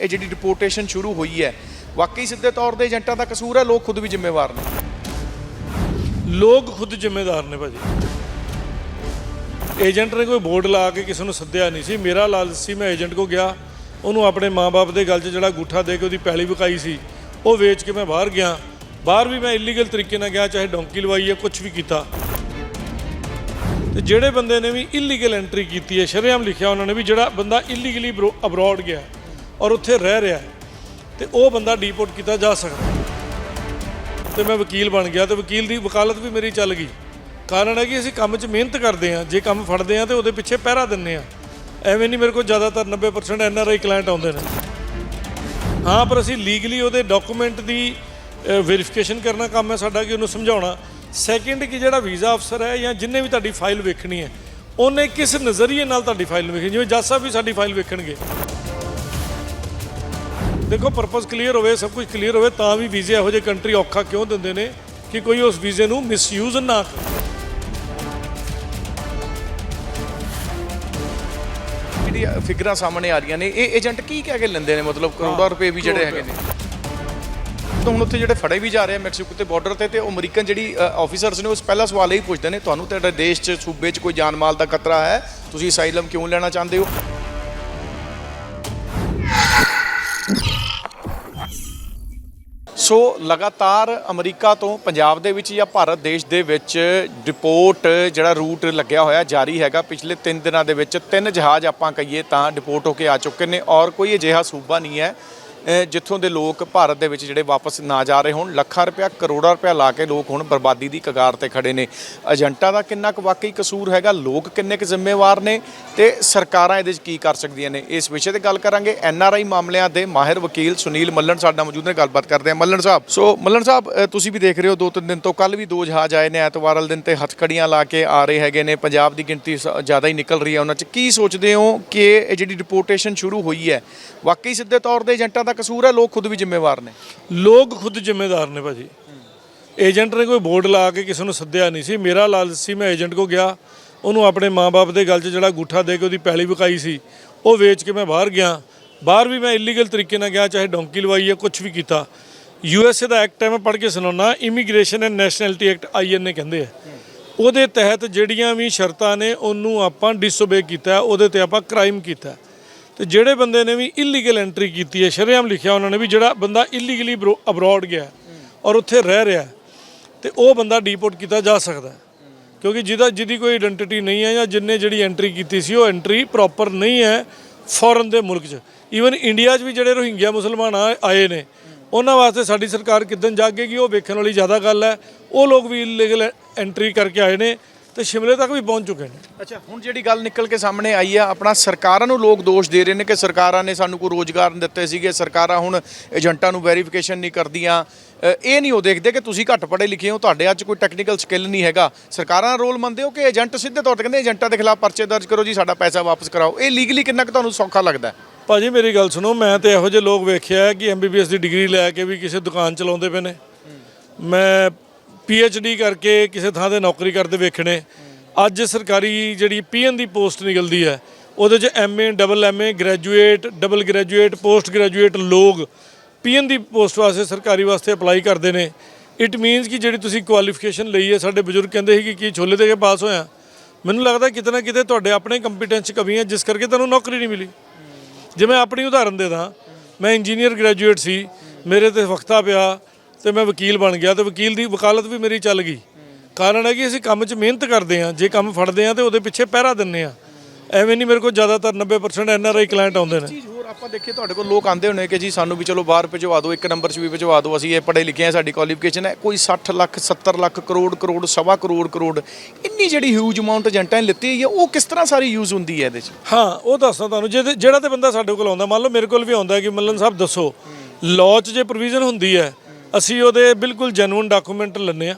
ਇਹ ਜਿਹੜੀ ਡਿਪੋਰਟੇਸ਼ਨ ਸ਼ੁਰੂ ਹੋਈ ਹੈ, ਵਾਕਈ ਸਿੱਧੇ ਤੌਰ ਤੇ ਏਜੰਟਾਂ ਦਾ ਕਸੂਰ ਹੈ, ਲੋਕ ਖੁਦ ਵੀ ਜ਼ਿੰਮੇਵਾਰ ਨੇ। ਲੋਕ ਖੁਦ ਜ਼ਿੰਮੇਦਾਰ ਨੇ ਭਾਜੀ। ਏਜੰਟ ਨੇ ਕੋਈ ਬੋਰਡ ਲਾ ਕੇ ਕਿਸੇ ਨੂੰ ਸੱਦਿਆ ਨਹੀਂ ਸੀ। ਮੇਰਾ ਲਾਲਚ ਸੀ, ਮੈਂ ਏਜੰਟ ਕੋ ਗਿਆ, ਉਹਨੂੰ ਆਪਣੇ ਮਾਪੇ ਦੇ ਗੱਲ 'ਚ ਜਿਹੜਾ ਗੁੱਠਾ ਦੇ ਕੇ ਉਹਦੀ ਪੈਲੀ ਵਿਕਾਈ ਸੀ, ਉਹ ਵੇਚ ਕੇ ਮੈਂ ਬਾਹਰ ਗਿਆ। ਬਾਹਰ ਵੀ ਮੈਂ ਇਲੀਗਲ ਤਰੀਕੇ ਨਾਲ ਗਿਆ, ਚਾਹੇ ਡੌਂਕੀ ਲਵਾਈ ਹੈ ਕੁਝ ਵੀ ਕੀਤਾ। ਤੇ ਜਿਹੜੇ ਬੰਦੇ ਨੇ ਵੀ ਇਲੀਗਲ ਐਂਟਰੀ ਕੀਤੀ ਹੈ, ਸ਼ਰੇਆਮ ਲਿਖਿਆ ਉਹਨਾਂ ਨੇ ਵੀ ਜਿਹੜਾ ਬੰਦਾ ਇਲੀਗਲੀ ਅਬਰੋਡ ਗਿਆ। ਔਰ ਉੱਥੇ ਰਹਿ ਰਿਹਾ ਹੈ, ਤੇ ਉਹ ਬੰਦਾ ਡੀਪੋਰਟ ਕੀਤਾ ਜਾ ਸਕਦਾ ਤੇ ਮੈਂ ਵਕੀਲ ਬਣ ਗਿਆ ਤੇ ਵਕੀਲ ਦੀ ਵਕਾਲਤ ਵੀ ਮੇਰੀ ਚੱਲ ਗਈ। ਕਾਰਨ ਹੈ ਕਿ ਅਸੀਂ ਕੰਮ 'ਚ ਮਿਹਨਤ ਕਰਦੇ ਹਾਂ। ਜੇ ਕੰਮ ਫੜਦੇ ਹਾਂ ਤੇ ਉਹਦੇ ਪਿੱਛੇ ਪਹਿਰਾ ਦਿੰਨੇ ਆ ਐਵੇਂ ਨਹੀਂ ਮੇਰੇ ਕੋਲ ਜ਼ਿਆਦਾਤਰ 90% ਐਨ ਆਰ ਆਈ ਕਲਾਇੰਟ ਆਉਂਦੇ ਨੇ। ਹਾਂ ਪਰ ਅਸੀਂ ਲੀਗਲੀ ਉਹਦੇ ਡਾਕੂਮੈਂਟ ਦੀ ਵੈਰੀਫਿਕੇਸ਼ਨ ਕਰਨਾ ਕੰਮ ਹੈ ਸਾਡਾ ਕਿ ਉਹਨੂੰ ਸਮਝਾਉਣਾ। ਸੈਕਿੰਡ ਕਿ ਜਿਹੜਾ ਵੀਜ਼ਾ ਅਫਸਰ ਹੈ ਜਾਂ ਜਿੰਨੇ ਵੀ ਤੁਹਾਡੀ ਫਾਈਲ ਵੇਖਣੀ ਹੈ ਉਹਨੇ ਕਿਸ ਨਜ਼ਰੀਏ ਨਾਲ ਤੁਹਾਡੀ ਫਾਈਲ ਵੇਖਣੀ ਜਿਵੇਂ ਜੱਜ ਸਾਹਿਬ ਵੀ ਸਾਡੀ ਫਾਈਲ ਵੇਖਣਗੇ। ਦੇਖੋ ਪਰਪਸ ਕਲੀਅਰ ਹੋਵੇ ਸਭ ਕੁਝ ਕਲੀਅਰ ਹੋਵੇ ਤਾਂ ਵੀ ਵੀਜ਼ੇ ਇਹੋ ਜਿਹੇ ਕੰਟਰੀ ਔਖਾ ਕਿਉਂ ਦਿੰਦੇ ਨੇ ਕਿ ਕੋਈ ਉਸ ਵੀਜ਼ੇ ਨੂੰ ਮਿਸਯੂਜ਼ ਨਾ ਕਰੇ। ਜਿਹੜੀ ਫਿਗਰਾਂ ਸਾਹਮਣੇ ਆ ਰਹੀਆਂ ਨੇ ਇਹ ਏਜੰਟ ਕੀ ਕਹਿ ਕੇ ਲੈਂਦੇ ਨੇ? ਮਤਲਬ ਕਰੋੜਾਂ ਰੁਪਏ ਵੀ ਜਿਹੜੇ ਹੈਗੇ ਨੇ। ਤਾਂ ਹੁਣ ਉੱਥੇ ਜਿਹੜੇ ਫੜੇ ਵੀ ਜਾ ਰਹੇ ਆ ਮੈਕਸੀਕੋ ਤੇ ਬਾਰਡਰ ਤੇ ਤੇ ਉਹ ਅਮਰੀਕਨ ਜਿਹੜੀ ਆਫੀਸਰਸ ਨੇ ਉਸ ਪਹਿਲਾ ਸਵਾਲ ਇਹ ਪੁੱਛਦੇ ਨੇ ਤੁਹਾਨੂੰ ਤੁਹਾਡੇ ਦੇਸ਼ 'ਚ ਸੂਬੇ 'ਚ ਕੋਈ ਜਾਨ ਮਾਲ ਦਾ ਖਤਰਾ ਹੈ? ਤੁਸੀਂ ਅਸਾਈਲਮ ਕਿਉਂ ਲੈਣਾ ਚਾਹੁੰਦੇ ਹੋ? ਸੋ ਲਗਾਤਾਰ ਅਮਰੀਕਾ ਤੋਂ ਪੰਜਾਬ ਦੇ ਵਿੱਚ ਜਾਂ ਭਾਰਤ ਦੇਸ਼ ਦੇ ਵਿੱਚ ਡਿਪੋਰਟ ਜਿਹੜਾ ਰੂਟ ਲੱਗਿਆ ਹੋਇਆ ਜਾਰੀ ਹੈਗਾ, ਪਿਛਲੇ 3 ਦਿਨਾਂ ਦੇ ਵਿੱਚ ਤਿੰਨ ਜਹਾਜ਼ ਆਪਾਂ ਕਹੀਏ ਤਾਂ ਡਿਪੋਰਟ ਹੋ ਕੇ ਆ ਚੁੱਕੇ ਨੇ ਔਰ ਕੋਈ ਅਜਿਹਾ ਸੂਬਾ ਨਹੀਂ ਹੈ। ਜਿੱਥੋਂ ਦੇ ਲੋਕ ਭਾਰਤ ਦੇ ਵਿੱਚ ਜਿਹੜੇ ਵਾਪਸ ਨਾ ਜਾ ਰਹੇ ਹੋਣ, ਲੱਖਾਂ ਰੁਪਇਆ, ਕਰੋੜਾਂ ਰੁਪਇਆ ਲਾ ਕੇ ਲੋਕ ਹੁਣ ਬਰਬਾਦੀ ਦੀ ਕਗਾਰ ਤੇ ਖੜੇ ਨੇ। ਏਜੰਟਾਂ ਦਾ ਕਿੰਨਾ ਕੁ ਵਾਕਈ ਕਸੂਰ ਹੈਗਾ, ਲੋਕ ਕਿੰਨੇ ਕੁ ਜ਼ਿੰਮੇਵਾਰ ਨੇ ਤੇ ਸਰਕਾਰਾਂ ਇਹਦੇ 'ਚ ਕੀ ਕਰ ਸਕਦੀਆਂ ਨੇ? ਇਸ ਵਿਸ਼ੇ ਤੇ ਗੱਲ ਕਰਾਂਗੇ ਐਨ ਆਰ ਆਈ ਮਾਮਲਿਆਂ ਦੇ ਮਾਹਿਰ ਵਕੀਲ ਸੁਨੀਲ ਮੱਲਣ ਸਾਡੇ ਨਾਲ ਮੌਜੂਦ ਨੇ, ਗੱਲਬਾਤ ਕਰਦੇ ਹਾਂ। ਮੱਲਣ ਸਾਹਿਬ, ਸੋ ਮੱਲਣ ਸਾਹਿਬ ਤੁਸੀਂ ਵੀ ਦੇਖ ਰਹੇ ਹੋ, ਦੋ ਤਿੰਨ ਦਿਨ ਤੋਂ ਕੱਲ ਵੀ ਦੋ ਜਹਾਜ਼ ਆਏ ਨੇ, ਐਤਵਾਰ ਵਾਲੇ ਦਿਨ ਤੇ ਹੱਥਕੜੀਆਂ ਲਾ ਕੇ ਆ ਰਹੇ ਹੈਗੇ ਨੇ, ਪੰਜਾਬ ਦੀ ਗਿਣਤੀ ਸ- ਜ਼ਿਆਦਾ ਹੀ ਨਿਕਲ ਰਹੀ ਹੈ ਉਹਨਾਂ 'ਚ। ਕੀ ਸੋਚਦੇ ਹੋ ਕਿ ਇਹ ਜਿਹੜੀ ਡਿਪੋਰਟੇਸ਼ਨ ਸ਼ੁਰੂ ਹੋਈ ਹੈ, ਵਾਕਈ ਸਿੱਧੇ ਤੌਰ ਤੇ ਏਜੰਟਾਂ ਦਾ ਕਸੂਰ ਹੈ, ਲੋਕ ਖੁਦ ਵੀ ਜ਼ਿੰਮੇਵਾਰ ਨੇ? ਲੋਕ ਖੁਦ ਜ਼ਿੰਮੇਦਾਰ ਨੇ ਭਾਜੀ। ਏਜੰਟ ਨੇ ਕੋਈ ਬੋਰਡ ਲਾ ਕੇ ਕਿਸੇ ਨੂੰ ਸੱਦਿਆ ਨਹੀਂ ਸੀ। ਮੇਰਾ ਲਾਲਚ ਸੀ, ਮੈਂ ਏਜੰਟ ਕੋ ਗਿਆ। ਉਹਨੂੰ ਆਪਣੇ ਮਾਪੇ ਦੇ ਗੱਲ 'ਚ ਜਿਹੜਾ ਗੁੱਠਾ ਦੇ ਕੇ ਉਹਦੀ ਪੈਲੀ ਵਿਕਾਈ ਸੀ, ਉਹ ਵੇਚ ਕੇ ਮੈਂ ਬਾਹਰ ਗਿਆ। ਬਾਹਰ ਵੀ ਮੈਂ ਇਲੀਗਲ ਤਰੀਕੇ ਨਾਲ ਗਿਆ, ਚਾਹੇ ਡੌਂਕੀ ਲਵਾਈ ਹੈ ਕੁਝ ਵੀ ਕੀਤਾ। ਯੂ ਐਸ ਏ ਦਾ ਐਕਟ ਹੈ, ਮੈਂ ਪੜ੍ਹ ਕੇ ਸੁਣਾਉਣਾ immigration and nationality act INA ਕਹਿੰਦੇ ਆ। ਉਹਦੇ ਤਹਿਤ ਜਿਹੜੀਆਂ ਵੀ ਸ਼ਰਤਾਂ ਨੇ, ਉਹਨੂੰ ਆਪਾਂ ਡਿਸਓਬੇ ਕੀਤਾ। ਉਹਦੇ ਤੇ ਆਪਾਂ ਕ੍ਰਾਈਮ ਕੀਤਾ। ਤੇ ਜਿਹੜੇ ਬੰਦੇ ਨੇ ਵੀ ਇਲੀਗਲ ਐਂਟਰੀ ਕੀਤੀ ਹੈ ਸ਼ਰੇਆਮ ਲਿਖਿਆ ਉਹਨਾਂ ਨੇ ਵੀ ਜਿਹੜਾ ਬੰਦਾ ਇਲੀਗਲੀ ਅਬਰੋਡ ਗਿਆ ਔਰ ਉੱਥੇ ਰਹਿ ਰਿਹਾ ਹੈ, ਤੇ ਉਹ ਬੰਦਾ ਡੀਪੋਰਟ ਕੀਤਾ ਜਾ ਸਕਦਾ ਕਿਉਂਕਿ ਜਿਹਦਾ ਜਿਹਦੀ ਕੋਈ ਆਇਡੈਂਟੀਟੀ ਨਹੀਂ ਹੈ ਜਾਂ ਜਿੰਨੇ ਜਿਹੜੀ ਐਂਟਰੀ ਕੀਤੀ ਸੀ ਉਹ ਐਂਟਰੀ ਪ੍ਰੋਪਰ ਨਹੀਂ ਹੈ ਫੋਰਨ ਦੇ ਮੁਲਕ 'ਚ। ਈਵਨ ਇੰਡੀਆ 'ਚ ਵੀ ਜਿਹੜੇ ਰੋਹਿੰਗਿਆ ਮੁਸਲਮਾਨ ਆਏ ਨੇ ਉਹਨਾਂ ਵਾਸਤੇ ਸਾਡੀ ਸਰਕਾਰ ਕਿੱਦਣ ਜਾਗੇਗੀ ਉਹ ਵੇਖਣ ਵਾਲੀ ਜ਼ਿਆਦਾ ਗੱਲ ਹੈ। ਉਹ ਲੋਕ ਵੀ ਇਲੀਗਲ ਐਂਟਰੀ ਕਰਕੇ ਆਏ ਨੇ ਤੇ ਸ਼ਿਮਲੇ ਤੱਕ ਵੀ ਪਹੁੰਚ ਚੁੱਕੇ ਨੇ। ਅੱਛਾ ਹੁਣ ਜਿਹੜੀ ਗੱਲ ਨਿਕਲ ਕੇ ਸਾਹਮਣੇ ਆਈ ਆ ਆਪਣਾ ਸਰਕਾਰਾਂ ਨੂੰ ਲੋਕ ਦੋਸ਼ ਦੇ ਰਹੇ ਨੇ ਕਿ ਸਰਕਾਰਾਂ ਨੇ ਸਾਨੂੰ ਕੋਈ ਰੋਜ਼ਗਾਰ ਨਹੀਂ ਦਿੱਤੇ ਸੀਗੇ ਸਰਕਾਰਾਂ ਹੁਣ ਏਜੰਟਾਂ ਨੂੰ ਵੈਰੀਫਿਕੇਸ਼ਨ ਨਹੀਂ ਕਰਦੀਆਂ। ਇਹ ਨਹੀਂ ਉਹ ਦੇਖਦੇ ਕਿ ਤੁਸੀਂ ਘੱਟ ਪੜ੍ਹੇ ਲਿਖੇ ਹੋ ਤੁਹਾਡੇ ਅੱਜ ਕੋਈ ਟੈਕਨੀਕਲ ਸਕਿੱਲ ਨਹੀਂ ਹੈਗਾ। ਸਰਕਾਰਾਂ ਦਾ ਰੋਲ ਮੰਨਦੇ ਹੋ ਕਿ ਏਜੰਟ ਸਿੱਧੇ ਤੌਰ ਤੇ ਕਹਿੰਦੇ ਏਜੰਟਾਂ ਦੇ ਖਿਲਾਫ ਪਰਚੇ ਦਰਜ ਕਰੋ ਜੀ ਸਾਡਾ ਪੈਸਾ ਵਾਪਸ ਕਰਾਓ। ਇਹ ਲੀਗਲੀ ਕਿੰਨਾ ਕੁ ਤੁਹਾਨੂੰ ਸੌਖਾ ਲੱਗਦਾ? ਭਾਜੀ ਮੇਰੀ ਗੱਲ ਸੁਣੋ ਮੈਂ ਤੇ ਇਹੋ ਜਿਹੇ ਲੋਕ ਵੇਖਿਆ ਕਿ ਐਮਬੀਬੀਐਸ ਦੀ ਡਿਗਰੀ ਲੈ ਕੇ ਵੀ ਕਿਸੇ ਦੁਕਾਨ ਚਲਾਉਂਦੇ ਪਏ ਨੇ। ਮੈਂ ਡੀ ਕਰਕੇ ਕਿਸੇ ਥਾਂ ਤੇ ਨੌਕਰੀ ਕਰਦੇ ਵੇਖਣੇ ਅੱਜ ਸਰਕਾਰੀ ਜਿਹੜੀ ਪੀਐਨ ਦੀ ਪੋਸਟ ਨਿਕਲਦੀ ਹੈ, ਉਹਦੇ 'ਚ MA double MA graduate double graduate post graduate ਲੋਕ ਪੀਐਨ ਦੀ ਪੋਸਟ ਵਾਸਤੇ, ਸਰਕਾਰੀ ਵਾਸਤੇ ਅਪਲਾਈ ਕਰਦੇ ਨੇ। ਇਟ ਮੀਨਸ ਕਿ ਜਿਹੜੀ ਤੁਸੀਂ ਕੁਆਲੀਫਿਕੇਸ਼ਨ ਲਈ ਹੈ, ਸਾਡੇ ਬਜ਼ੁਰਗ ਕਹਿੰਦੇ ਸੀ ਕਿ ਕੀ ਛੋਲੇ ਦੇ ਕੇ ਪਾਸ ਹੋਇਆ। ਮੈਨੂੰ ਲੱਗਦਾ ਕਿਤੇ ਨਾ ਕਿਤੇ ਤੁਹਾਡੇ ਆਪਣੇ ਕੰਪੀਟੈਂਸ 'ਚ ਕਮੀ ਹੈ, ਜਿਸ ਕਰਕੇ ਤੁਹਾਨੂੰ ਨੌਕਰੀ ਨਹੀਂ ਮਿਲੀ। ਜੇ ਮੈਂ ਆਪਣੀ ਉਦਾਹਰਨ ਦੇ ਦਾਂ, ਮੈਂ ਇੰਜੀਨੀਅਰ ਗ੍ਰੈਜੂਏਟ ਸੀ, ਮੇਰੇ ਤੇ ਵਕਤਾ ਪਿਆ ਤੇ ਮੈਂ ਵਕੀਲ ਬਣ ਗਿਆ ਤੇ ਵਕੀਲ ਦੀ ਵਕਾਲਤ ਵੀ ਮੇਰੀ ਚੱਲ ਗਈ। ਕਾਰਨ ਹੈ ਕਿ ਅਸੀਂ ਕੰਮ 'ਚ ਮਿਹਨਤ ਕਰਦੇ ਹਾਂ। ਜੇ ਕੰਮ ਫੜਦੇ ਹਾਂ ਤੇ ਉਹਦੇ ਪਿੱਛੇ ਪਹਿਰਾ ਦਿੰਨੇ ਆ ਐਵੇਂ ਨਹੀਂ ਮੇਰੇ ਕੋਲ ਜ਼ਿਆਦਾਤਰ 90% ਐਨ ਆਰ ਆਈ ਕਲਾਇੰਟ ਆਉਂਦੇ ਨੇ। ਚੀਜ਼ ਹੋਰ ਆਪਾਂ ਦੇਖੀਏ ਤੁਹਾਡੇ ਕੋਲ ਲੋਕ ਆਉਂਦੇ ਹੋਣੇ ਕਿ ਜੀ ਸਾਨੂੰ ਵੀ ਚਲੋ ਬਾਹਰ ਭਿਜਵਾ ਦਿਓ ਇੱਕ ਨੰਬਰ 'ਚ ਵੀ ਭਿਜਵਾ ਦਿਓ ਅਸੀਂ ਇਹ ਪੜ੍ਹੇ ਲਿਖੇ ਹਾਂ ਸਾਡੀ ਕੁਆਲੀਫਿਕੇਸ਼ਨ ਹੈ। ਕੋਈ 60 ਲੱਖ 70 ਲੱਖ ਕਰੋੜ ਕਰੋੜ ਸਵਾ ਕਰੋੜ ਕਰੋੜ ਇੰਨੀ ਜਿਹੜੀ ਹਿਊਜ ਅਮਾਉਂਟ ਏਜੰਟਾਂ ਨੇ ਲਿੱਤੀ ਹੋਈ ਹੈ ਉਹ ਕਿਸ ਤਰ੍ਹਾਂ ਸਾਰੀ ਯੂਜ਼ ਹੁੰਦੀ ਹੈ ਇਹਦੇ 'ਚ? ਹਾਂ ਉਹ ਦੱਸਦਾ ਤੁਹਾਨੂੰ ਜਿਹੜਾ ਤੇ ਬੰਦਾ ਸਾਡੇ ਕੋਲ ਆਉਂਦਾ ਮੰਨ ਲਓ ਮੇਰੇ ਕੋਲ ਵੀ ਆਉਂਦਾ ਕਿ ਮੱਲਨ ਸਾਹਿਬ ਦੱਸੋ। ਲਾਅ 'ਚ ਜੇ ਪ੍ਰੋਵੀਜ਼ਨ ਹੁੰਦੀ ਹੈ ਅਸੀਂ ਉਹਦੇ ਬਿਲਕੁਲ ਜੈਨੂਇਨ ਡਾਕੂਮੈਂਟ ਲੈਂਦੇ ਆ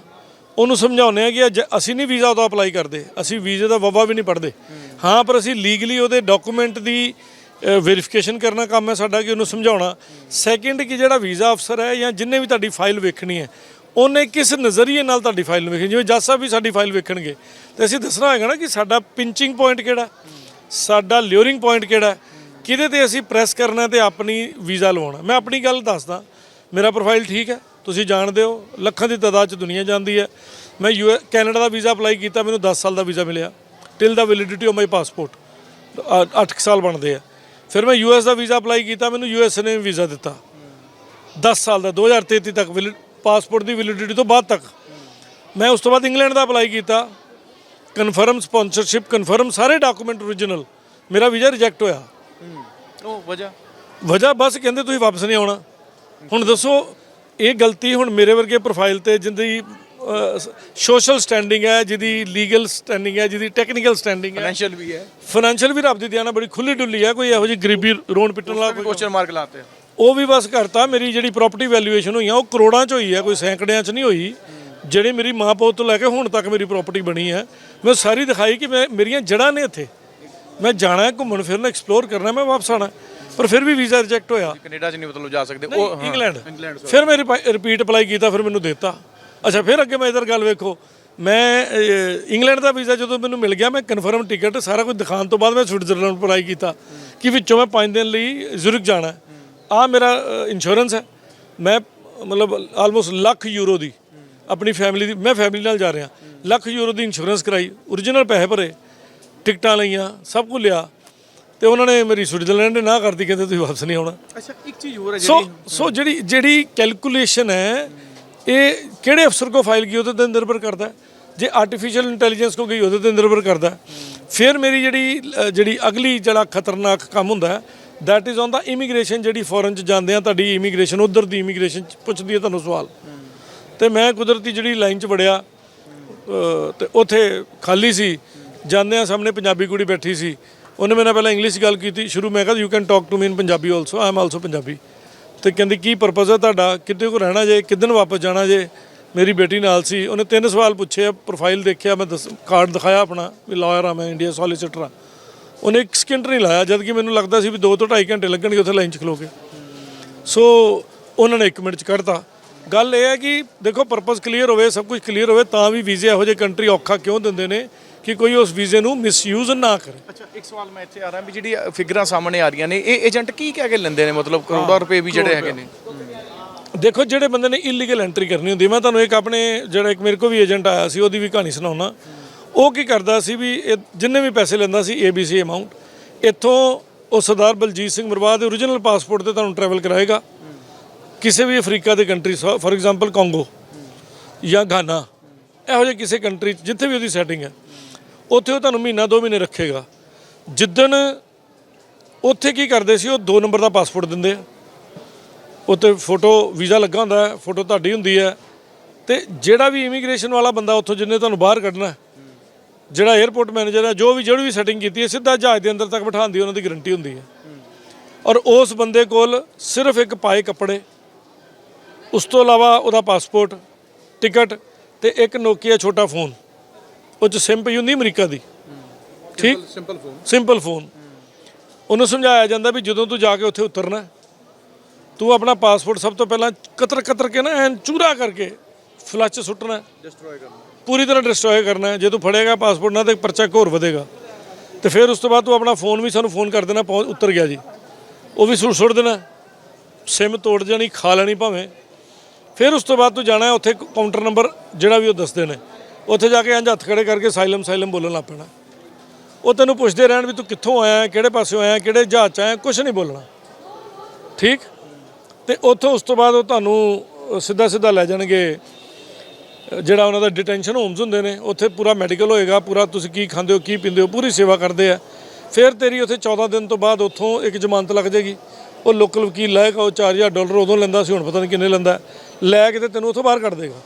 ਉਹਨੂੰ ਸਮਝਾਉਂਦੇ ਆ ਕਿ ਅੱਜ ਅਸੀਂ ਨਹੀਂ ਵੀਜ਼ਾ ਉਹਦਾ ਅਪਲਾਈ ਕਰਦੇ। ਅਸੀਂ ਵੀਜ਼ੇ ਦਾ ਵਵਾ ਵੀ ਨਹੀਂ ਪੜਦੇ ਹਾਂ, ਪਰ ਅਸੀਂ ਲੀਗਲੀ ਉਹਦੇ ਡਾਕੂਮੈਂਟ ਦੀ ਵੈਰੀਫਿਕੇਸ਼ਨ ਕਰਨਾ ਕੰਮ ਹੈ ਸਾਡਾ ਕਿ ਉਹਨੂੰ ਸਮਝਾਉਣਾ। ਸੈਕਿੰਡ ਕਿ ਜਿਹੜਾ ਵੀਜ਼ਾ ਅਫਸਰ ਹੈ ਜਾਂ ਜਿੰਨੇ ਵੀ ਤੁਹਾਡੀ ਫਾਈਲ ਵੇਖਣੀ ਹੈ, ਉਹਨੇ ਕਿਸ ਨਜ਼ਰੀਏ ਨਾਲ ਤੁਹਾਡੀ ਫਾਈਲ ਵੇਖਣੀ ਜਿਵੇਂ ਜੱਜ ਸਾਹਿਬ ਵੀ ਸਾਡੀ ਫਾਈਲ ਵੇਖਣਗੇ। ਤੇ ਅਸੀਂ ਦੱਸਣਾ ਹੈਗਾ ਨਾ ਕਿ ਸਾਡਾ ਪਿੰਚਿੰਗ ਪੁਆਇੰਟ ਕਿਹੜਾ ਸਾਡਾ ਲਿਓਰਿੰਗ ਪੁਆਇੰਟ ਕਿਹੜਾ ਕਿਹਦੇ ਤੇ ਅਸੀਂ ਪ੍ਰੈਸ ਕਰਨਾ ਤੇ ਆਪਣੀ ਵੀਜ਼ਾ ਲਵਾਉਣਾ ਮੈਂ ਆਪਣੀ ਗੱਲ ਦੱਸਦਾ। ਮੇਰਾ ਪ੍ਰੋਫਾਈਲ ਠੀਕ ਹੈ ਤੁਸੀਂ ਜਾਣਦੇ ਹੋ ਲੱਖਾਂ ਦੀ ਤਾਦਾਦ ਚ ਦੁਨੀਆ ਜਾਂਦੀ ਹੈ। ਮੈਂ ਯੂ ਕੈਨੇਡਾ ਦਾ ਵੀਜ਼ਾ ਅਪਲਾਈ ਕੀਤਾ ਮੈਨੂੰ 10 ਸਾਲ ਦਾ ਵੀਜ਼ਾ ਮਿਲਿਆ। Till the validity of my passport 8 ਸਾਲ ਬਣਦੇ ਆ। ਫਿਰ ਮੈਂ ਯੂਐਸ ਦਾ ਵੀਜ਼ਾ ਅਪਲਾਈ ਕੀਤਾ ਮੈਨੂੰ ਯੂਐਸ ਨੇ ਵੀਜ਼ਾ ਦਿੱਤਾ। 10 ਸਾਲ ਦਾ 2033 ਤੱਕ ਪਾਸਪੋਰਟ ਦੀ ਵੈਲਿਡਿਟੀ ਤੋਂ ਬਾਅਦ ਤੱਕ। ਮੈਂ ਉਸ ਤੋਂ ਬਾਅਦ ਇੰਗਲੈਂਡ ਦਾ ਅਪਲਾਈ ਕੀਤਾ। ਕਨਫਰਮ ਸਪਾਂਸਰਸ਼ਿਪ ਕਨਫਰਮ ਸਾਰੇ ਡਾਕੂਮੈਂਟ ਓਰੀਜਨਲ ਮੇਰਾ ਵੀਜ਼ਾ ਰਿਜੈਕਟ ਹੋਇਆ। ਉਹ ਵਜ੍ਹਾ? ਵਜ੍ਹਾ ਬਸ ਕਹਿੰਦੇ ਤੁਸੀਂ ਵਾਪਸ ਨਹੀਂ ਆਉਣਾ। ਹੁਣ ਦੱਸੋ ਇਹ ਗਲਤੀ ਹੁਣ ਮੇਰੇ ਵਰਗੇ ਪ੍ਰੋਫਾਈਲ ਤੇ ਜਿੰਦੀ ਸੋਸ਼ਲ ਸਟੈਂਡਿੰਗ ਹੈ ਜਿਹਦੀ ਲੀਗਲ ਸਟੈਂਡਿੰਗ ਹੈ ਜਿਹਦੀ ਟੈਕਨੀਕਲ ਸਟੈਂਡਿੰਗ ਹੈ ਫਾਈਨੈਂਸ਼ੀਅਲ ਵੀ ਹੈ। ਫਾਈਨੈਂਸ਼ੀਅਲ ਵੀ ਰੱਬ ਦੀ ਦਿਆਨਾ ਬੜੀ ਖੁੱਲੀ ਡੁੱਲੀ ਹੈ ਕੋਈ ਇਹੋ ਜਿਹੀ ਗਰੀਬੀ ਰੋਣ ਪਿੱਟਣ ਵਾਲਾ ਕੋਈ ਕੁਐਸਚਨ ਮਾਰਕ ਲਾਤੇ ਉਹ ਵੀ ਬਸ ਕਰਤਾ ਮੇਰੀ ਜਿਹੜੀ ਪ੍ਰਾਪਰਟੀ ਵੈਲਿਊਏਸ਼ਨ ਹੋਈ ਆ ਉਹ ਕਰੋੜਾਂ ਚ ਹੋਈ ਹੈ ਕੋਈ ਸੈਂਕੜਿਆਂ ਚ ਨਹੀਂ ਹੋਈ। ਜਿਹੜੀ ਮੇਰੀ ਮਾਂ ਪੁੱਤ ਤੋਂ ਲੈ ਕੇ ਹੁਣ ਤੱਕ ਮੇਰੀ ਪ੍ਰਾਪਰਟੀ ਬਣੀ ਹੈ ਮੈਂ ਸਾਰੀ ਦਿਖਾਈ ਕਿ ਮੈਂ ਮੇਰੀਆਂ ਜੜ੍ਹਾਂ ਨੇ ਇੱਥੇ। ਮੈਂ ਜਾਣਾ ਘੁੰਮਣ ਫਿਰਨ ਐਕਸਪਲੋਰ ਕਰਨਾ ਮੈਂ ਵਾਪਸ ਆਣਾ ਪਰ ਫਿਰ ਵੀ ਵੀਜ਼ਾ ਰਿਜੈਕਟ ਹੋਇਆ। ਕੈਨੇਡਾ ਚ ਨਹੀਂ ਮਤਲਬ ਜਾ ਸਕਦੇ। ਉਹ ਇੰਗਲੈਂਡ। ਫਿਰ ਮੈਂ ਰਿਪੀਟ ਅਪਲਾਈ ਕੀਤਾ ਫਿਰ ਮੈਨੂੰ ਦਿੱਤਾ। ਅੱਛਾ ਫਿਰ ਅੱਗੇ ਮੈਂ ਇਧਰ ਗੱਲ ਵੇਖੋ। ਮੈਂ ਇੰਗਲੈਂਡ ਦਾ ਵੀਜ਼ਾ ਜਦੋਂ ਮੈਨੂੰ ਮਿਲ ਗਿਆ ਮੈਂ ਕਨਫਰਮ ਟਿਕਟ ਸਾਰਾ ਕੁਝ ਦਿਖਾਉਣ ਤੋਂ ਬਾਅਦ ਮੈਂ ਸਵਿਟਜ਼ਰਲੈਂਡ ਅਪਲਾਈ ਕੀਤਾ ਕਿ ਵਿੱਚੋਂ ਮੈਂ 5 ਦਿਨ ਲਈ ਜ਼ੁਰਿਕ ਜਾਣਾ। ਆ ਮੇਰਾ ਇੰਸ਼ੋਰੈਂਸ ਹੈ। ਮੈਂ ਮਤਲਬ ਆਲਮੋਸਟ ਲੱਖ ਯੂਰੋ ਦੀ ਆਪਣੀ ਫੈਮਿਲੀ ਦੀ ਮੈਂ ਫੈਮਿਲੀ ਨਾਲ ਜਾ ਰਿਹਾ। ਲੱਖ ਯੂਰੋ ਦੀ ਇੰਸ਼ੋਰੈਂਸ ਕਰਾਈ। origignal ਪੈਸੇ ਭਰੇ। ਟਿਕਟਾਂ ਲਈਆਂ ਸਭ ਕੁਝ ਲਿਆ। ਤੇ ਉਹਨਾਂ ਨੇ ਮੇਰੀ ਸਵਿਟਜ਼ਰਲੈਂਡ ਨੇ ਨਾ ਕਰਦੀ ਕਹਿੰਦੇ ਤੁਸੀਂ ਵਾਪਸ ਨਹੀਂ ਆਉਣਾ ਅੱਛਾ ਇੱਕ ਚੀਜ਼ ਹੋਰ ਹੈ ਸੋ ਸੋ ਜਿਹੜੀ ਜਿਹੜੀ ਕੈਲਕੂਲੇਸ਼ਨ ਹੈ ਇਹ ਕਿਹੜੇ ਅਫਸਰ ਕੋ ਫਾਈਲ ਕੀ ਉਹਦੇ ਤੇ ਨਿਰਭਰ ਕਰਦਾ। ਜੇ ਆਰਟੀਫੀਸ਼ੀਅਲ ਇੰਟੈਲੀਜੈਂਸ ਕੋ ਗਈ ਉਹਦੇ ਤੇ ਨਿਰਭਰ ਕਰਦਾ। ਫਿਰ ਮੇਰੀ ਜਿਹੜੀ ਜਿਹੜੀ ਅਗਲੀ ਜਿਹੜਾ ਖਤਰਨਾਕ ਕੰਮ ਹੁੰਦਾ that is on the immigration ਜਿਹੜੀ ਫੋਰਨ ਚ ਜਾਂਦੇ ਆ ਤੁਹਾਡੀ ਇਮੀਗ੍ਰੇਸ਼ਨ ਉਧਰ ਦੀ ਇਮੀਗ੍ਰੇਸ਼ਨ ਪੁੱਛਦੀ ਹੈ ਤੁਹਾਨੂੰ ਸਵਾਲ ਤੇ ਮੈਂ ਕੁਦਰਤੀ ਜਿਹੜੀ ਲਾਈਨ ਚ ਵੜਿਆ ਤੇ ਉੱਥੇ ਖਾਲੀ ਸੀ ਜਾਂਦਿਆਂ ਸਾਹਮਣੇ ਪੰਜਾਬੀ ਕੁੜੀ ਬੈਠੀ ਸੀ ਉਹਨੇ ਮੇਰੇ ਨਾਲ ਪਹਿਲਾਂ ਇੰਗਲਿਸ਼ 'ਚ ਗੱਲ ਕੀਤੀ, ਸ਼ੁਰੂ ਮੈਂ ਕਿਹਾ you can talk to me in Punjabi also I am also Punjabi ਤੇ ਕਹਿੰਦੀ, ਕੀ ਪਰਪਸ ਹੈ ਤੁਹਾਡਾ? ਕਿੱਥੇ ਕੋ ਰਹਿਣਾ ਜੇ? ਕਿਦਨ ਵਾਪਸ ਜਾਣਾ ਜੇ? ਮੇਰੀ ਬੇਟੀ ਨਾਲ ਸੀ। ਉਹਨੇ ਤਿੰਨ ਸਵਾਲ ਪੁੱਛੇ ਪ੍ਰੋਫਾਈਲ ਦੇਖਿਆ, ਮੈਂ ਦੱਸ ਕਾਰਡ ਦਿਖਾਇਆ ਆਪਣਾ, ਵੀ ਲਾਇਰ ਆ ਮੈਂ ਇੰਡੀਆ ਸੋਲਿਸਿਟਰ ਆ। ਉਹਨੇ ਇੱਕ ਸਕਿੰਟ ਨਹੀਂ ਲਾਇਆ, ਜਦ ਕਿ ਮੈਨੂੰ ਲੱਗਦਾ ਸੀ ਵੀ 2 ਤੋਂ 2.5 ਘੰਟੇ ਲੱਗਣਗੇ ਉੱਥੇ ਲਾਈਨ 'ਚ ਖਲੋ ਕੇ। ਸੋ ਉਹਨਾਂ ਨੇ 1 ਮਿੰਟ 'ਚ ਕੱਢਤਾ। ਗੱਲ ਇਹ ਹੈ ਕਿ ਦੇਖੋ ਪਰਪਸ ਕਲੀਅਰ ਹੋਵੇ, ਸਭ ਕੁਝ ਕਲੀਅਰ ਹੋਵੇ, ਤਾਂ ਵੀ ਵੀਜ਼ੇ ਇਹੋ ਜਿਹੇ ਕੰਟਰੀ ਔਖਾ ਕਿਉਂ ਦਿੰਦੇ ਨੇ? ਕਿ ਕੋਈ ਉਸ ਵੀਜ਼ੇ ਨੂੰ ਮਿਸਯੂਜ਼ ਨਾ ਕਰੇ। ਅੱਛਾ ਇੱਕ ਸਵਾਲ ਮੈਂ ਇੱਥੇ ਆ ਰਿਹਾ ਵੀ ਜਿਹੜੀ ਫਿਗਰਾਂ ਸਾਹਮਣੇ ਆ ਰਹੀਆਂ ਨੇ ਇਹ ਏਜੰਟ ਕੀ ਕਹਿ ਕੇ ਲੈਂਦੇ ਨੇ? ਮਤਲਬ ਕਰੋੜਾਂ ਰੁਪਏ ਵੀ ਜਿਹੜੇ ਹੈਗੇ ਨੇ। ਦੇਖੋ ਜਿਹੜੇ ਬੰਦੇ ਨੇ ਇਲੀਗਲ ਐਂਟਰੀ ਕਰਨੀ ਹੁੰਦੀ ਮੈਂ ਤੁਹਾਨੂੰ ਇੱਕ ਆਪਣੇ ਜਿਹੜਾ ਇੱਕ ਮੇਰੇ ਕੋਲ ਵੀ ਏਜੰਟ ਆਇਆ ਸੀ ਉਹਦੀ ਵੀ ਕਹਾਣੀ ਸੁਣਾਉਣਾ ਉਹ ਕੀ ਕਰਦਾ ਸੀ ਵੀ ਇਹ ਜਿੰਨੇ ਵੀ ਪੈਸੇ ਲੈਂਦਾ ਸੀ ABC ਅਮਾਉਂਟ ਇੱਥੋਂ ਉਹ ਸਰਦਾਰ ਬਲਜੀਤ ਸਿੰਘ ਮਰਵਾ ਦੇ origignal ਪਾਸਪੋਰਟ ਤੇ ਤੁਹਾਨੂੰ ਟਰੈਵਲ ਕਰਾਏਗਾ। ਕਿਸੇ ਵੀ ਅਫਰੀਕਾ ਦੇ ਕੰਟਰੀ ਫੋਰ ਐਗਜ਼ਾਮਪਲ ਕੰਗੋ ਜਾਂ ਗਾਨਾ ਇਹੋ ਜਿਹੇ ਕਿਸੇ ਕੰਟਰੀ ਜਿੱਥੇ ਵੀ ਉਹਦੀ ਸੈਟਿੰਗ ਹੈ। ਉੱਥੇ ਉਹ ਤੁਹਾਨੂੰ ਮਹੀਨਾ ਦੋ ਮਹੀਨੇ ਰੱਖੇਗਾ। ਜਿੱਦਣ ਉੱਥੇ ਕੀ ਕਰਦੇ ਸੀ, ਉਹ ਦੋ ਨੰਬਰ ਦਾ ਪਾਸਪੋਰਟ ਦਿੰਦੇ ਆ। ਉੱਤੇ ਫੋਟੋ, ਵੀਜ਼ਾ ਲੱਗਾ ਹੁੰਦਾ ਫੋਟੋ ਤੁਹਾਡੀ ਹੁੰਦੀ ਹੈ। ਤੇ ਜਿਹੜਾ ਵੀ ਇਮੀਗ੍ਰੇਸ਼ਨ ਵਾਲਾ ਬੰਦਾ ਉੱਥੋਂ ਜਿੰਨੇ ਤੁਹਾਨੂੰ ਬਾਹਰ ਕੱਢਣਾ ਜਿਹੜਾ 에ਅਰਪੋਰਟ ਮੈਨੇਜਰ ਹੈ, ਜੋ ਵੀ ਜਿਹੜੀ ਵੀ ਸੈਟਿੰਗ ਕੀਤੀ ਹੈ, ਸਿੱਧਾ ਜਹਾਜ਼ ਦੇ ਅੰਦਰ ਤੱਕ ਬਿਠਾਉਣ ਦੀ ਉਹਨਾਂ ਦੀ ਗਾਰੰਟੀ ਹੁੰਦੀ ਹੈ। ਔਰ ਉਸ ਬੰਦੇ ਕੋਲ ਸਿਰਫ ਇੱਕ ਪਾਏ ਕੱਪੜੇ, ਉਸ ਤੋਂ ਇਲਾਵਾ ਉਹਦਾ ਪਾਸਪੋਰਟ, ਟਿਕਟ ਤੇ ਇੱਕ ਨੋਕੀਆ ਛੋਟਾ ਫੋਨ। ਉਹ ਚ ਸਿਮ ਪਈ ਹੁੰਦੀ ਅਮਰੀਕਾ ਦੀ। ਠੀਕ? ਸਿੰਪਲ ਫੋਨ ਸਿੰਪਲ ਫੋਨ ਉਹਨੂੰ ਸਮਝਾਇਆ ਜਾਂਦਾ ਵੀ ਜਦੋਂ ਤੂੰ ਜਾ ਕੇ ਉੱਥੇ ਉਤਰਨਾ ਤੂੰ ਆਪਣਾ ਪਾਸਪੋਰਟ ਸਭ ਤੋਂ ਪਹਿਲਾਂ ਕਤਰ ਕਤਰ ਕੇ ਨਾ ਐਨ ਚੂਰਾ ਕਰਕੇ ਫਲੱਸ਼ 'ਚ ਸੁੱਟਣਾ। ਡਿਸਟਰੋਏ ਕਰਨਾ। ਪੂਰੀ ਤਰ੍ਹਾਂ ਡਿਸਟਰੋਏ ਕਰਨਾ। ਜੇ ਤੂੰ ਫੜੇਗਾ ਪਾਸਪੋਰਟ ਨਾਲ ਤੇ ਪਰਚਾ ਹੋਰ ਵਧੇਗਾ। ਤੇ ਫਿਰ ਉਸ ਤੋਂ ਬਾਅਦ ਤੂੰ ਆਪਣਾ ਫੋਨ ਵੀ ਸਾਨੂੰ ਫੋਨ ਕਰ ਦੇਣਾ ਪਹੁੰਚ ਉਤਰ ਗਿਆ ਜੀ। ਉਹ ਵੀ ਸੁੱਟ ਸੁੱਟ ਦੇਣਾ। ਸਿਮ ਤੋੜ ਜਾਣੀ ਖਾ ਲੈਣੀ ਭਾਵੇਂ। ਫਿਰ ਉਸ ਤੋਂ ਬਾਅਦ ਤੂੰ ਜਾਣਾ ਉੱਥੇ ਕਾਊਂਟਰ ਨੰਬਰ ਜਿਹੜਾ ਵੀ ਉਹ ਦੱਸਦੇ ਨੇ ਉੱਥੇ ਜਾ ਕੇ ਇੰਜ ਹੱਥ ਖੜੇ ਕਰਕੇ ਸਾਇਲਮ ਸਾਇਲਮ ਬੋਲਣ ਲੱਗ ਪੈਣਾ। ਉਹ ਤੈਨੂੰ ਪੁੱਛਦੇ ਰਹਿਣ ਵੀ ਤੂੰ ਕਿੱਥੋਂ ਆਇਆ ਕਿਹੜੇ ਪਾਸਿਓਂ ਆਇਆ ਕਿਹੜੇ ਜਹਾਜ਼ 'ਚ ਆਇਆ ਕੁਝ ਨਹੀਂ ਬੋਲਣਾ। ਠੀਕ? ਤੇ ਉੱਥੋਂ ਉਸ ਤੋਂ ਬਾਅਦ ਉਹ ਤੁਹਾਨੂੰ ਸਿੱਧਾ ਸਿੱਧਾ ਲੈ ਜਾਣਗੇ। ਜਿਹੜਾ ਉਹਨਾਂ ਦਾ ਡਿਟੈਂਸ਼ਨ ਹੋਮਸ ਹੁੰਦੇ ਨੇ, ਉੱਥੇ ਪੂਰਾ ਮੈਡੀਕਲ ਹੋਏਗਾ, ਪੂਰਾ ਤੁਸੀਂ ਕੀ ਖਾਂਦੇ ਹੋ, ਕੀ ਪੀਂਦੇ ਹੋ, ਪੂਰੀ ਸੇਵਾ ਕਰਦੇ ਆ। ਫਿਰ ਤੇਰੀ ਉੱਥੇ 14 ਦਿਨ ਤੋਂ ਬਾਅਦ ਉੱਥੋਂ ਇੱਕ ਜ਼ਮਾਨਤ ਲੱਗ ਜਾਏਗੀ। ਉਹ ਲੋਕਲ ਵਕੀਲ ਲਾਏਗਾ ਉਹ 4000 ਡਾਲਰ ਉਦੋਂ ਲੈਂਦਾ ਸੀ, ਹੁਣ ਪਤਾ ਨਹੀਂ ਕਿੰਨੇ ਲੈਂਦਾ। ਲੈ ਕੇ ਤੇ ਤੈਨੂੰ ਉੱਥੋਂ ਬਾਹਰ ਕੱਢ ਦੇਗਾ।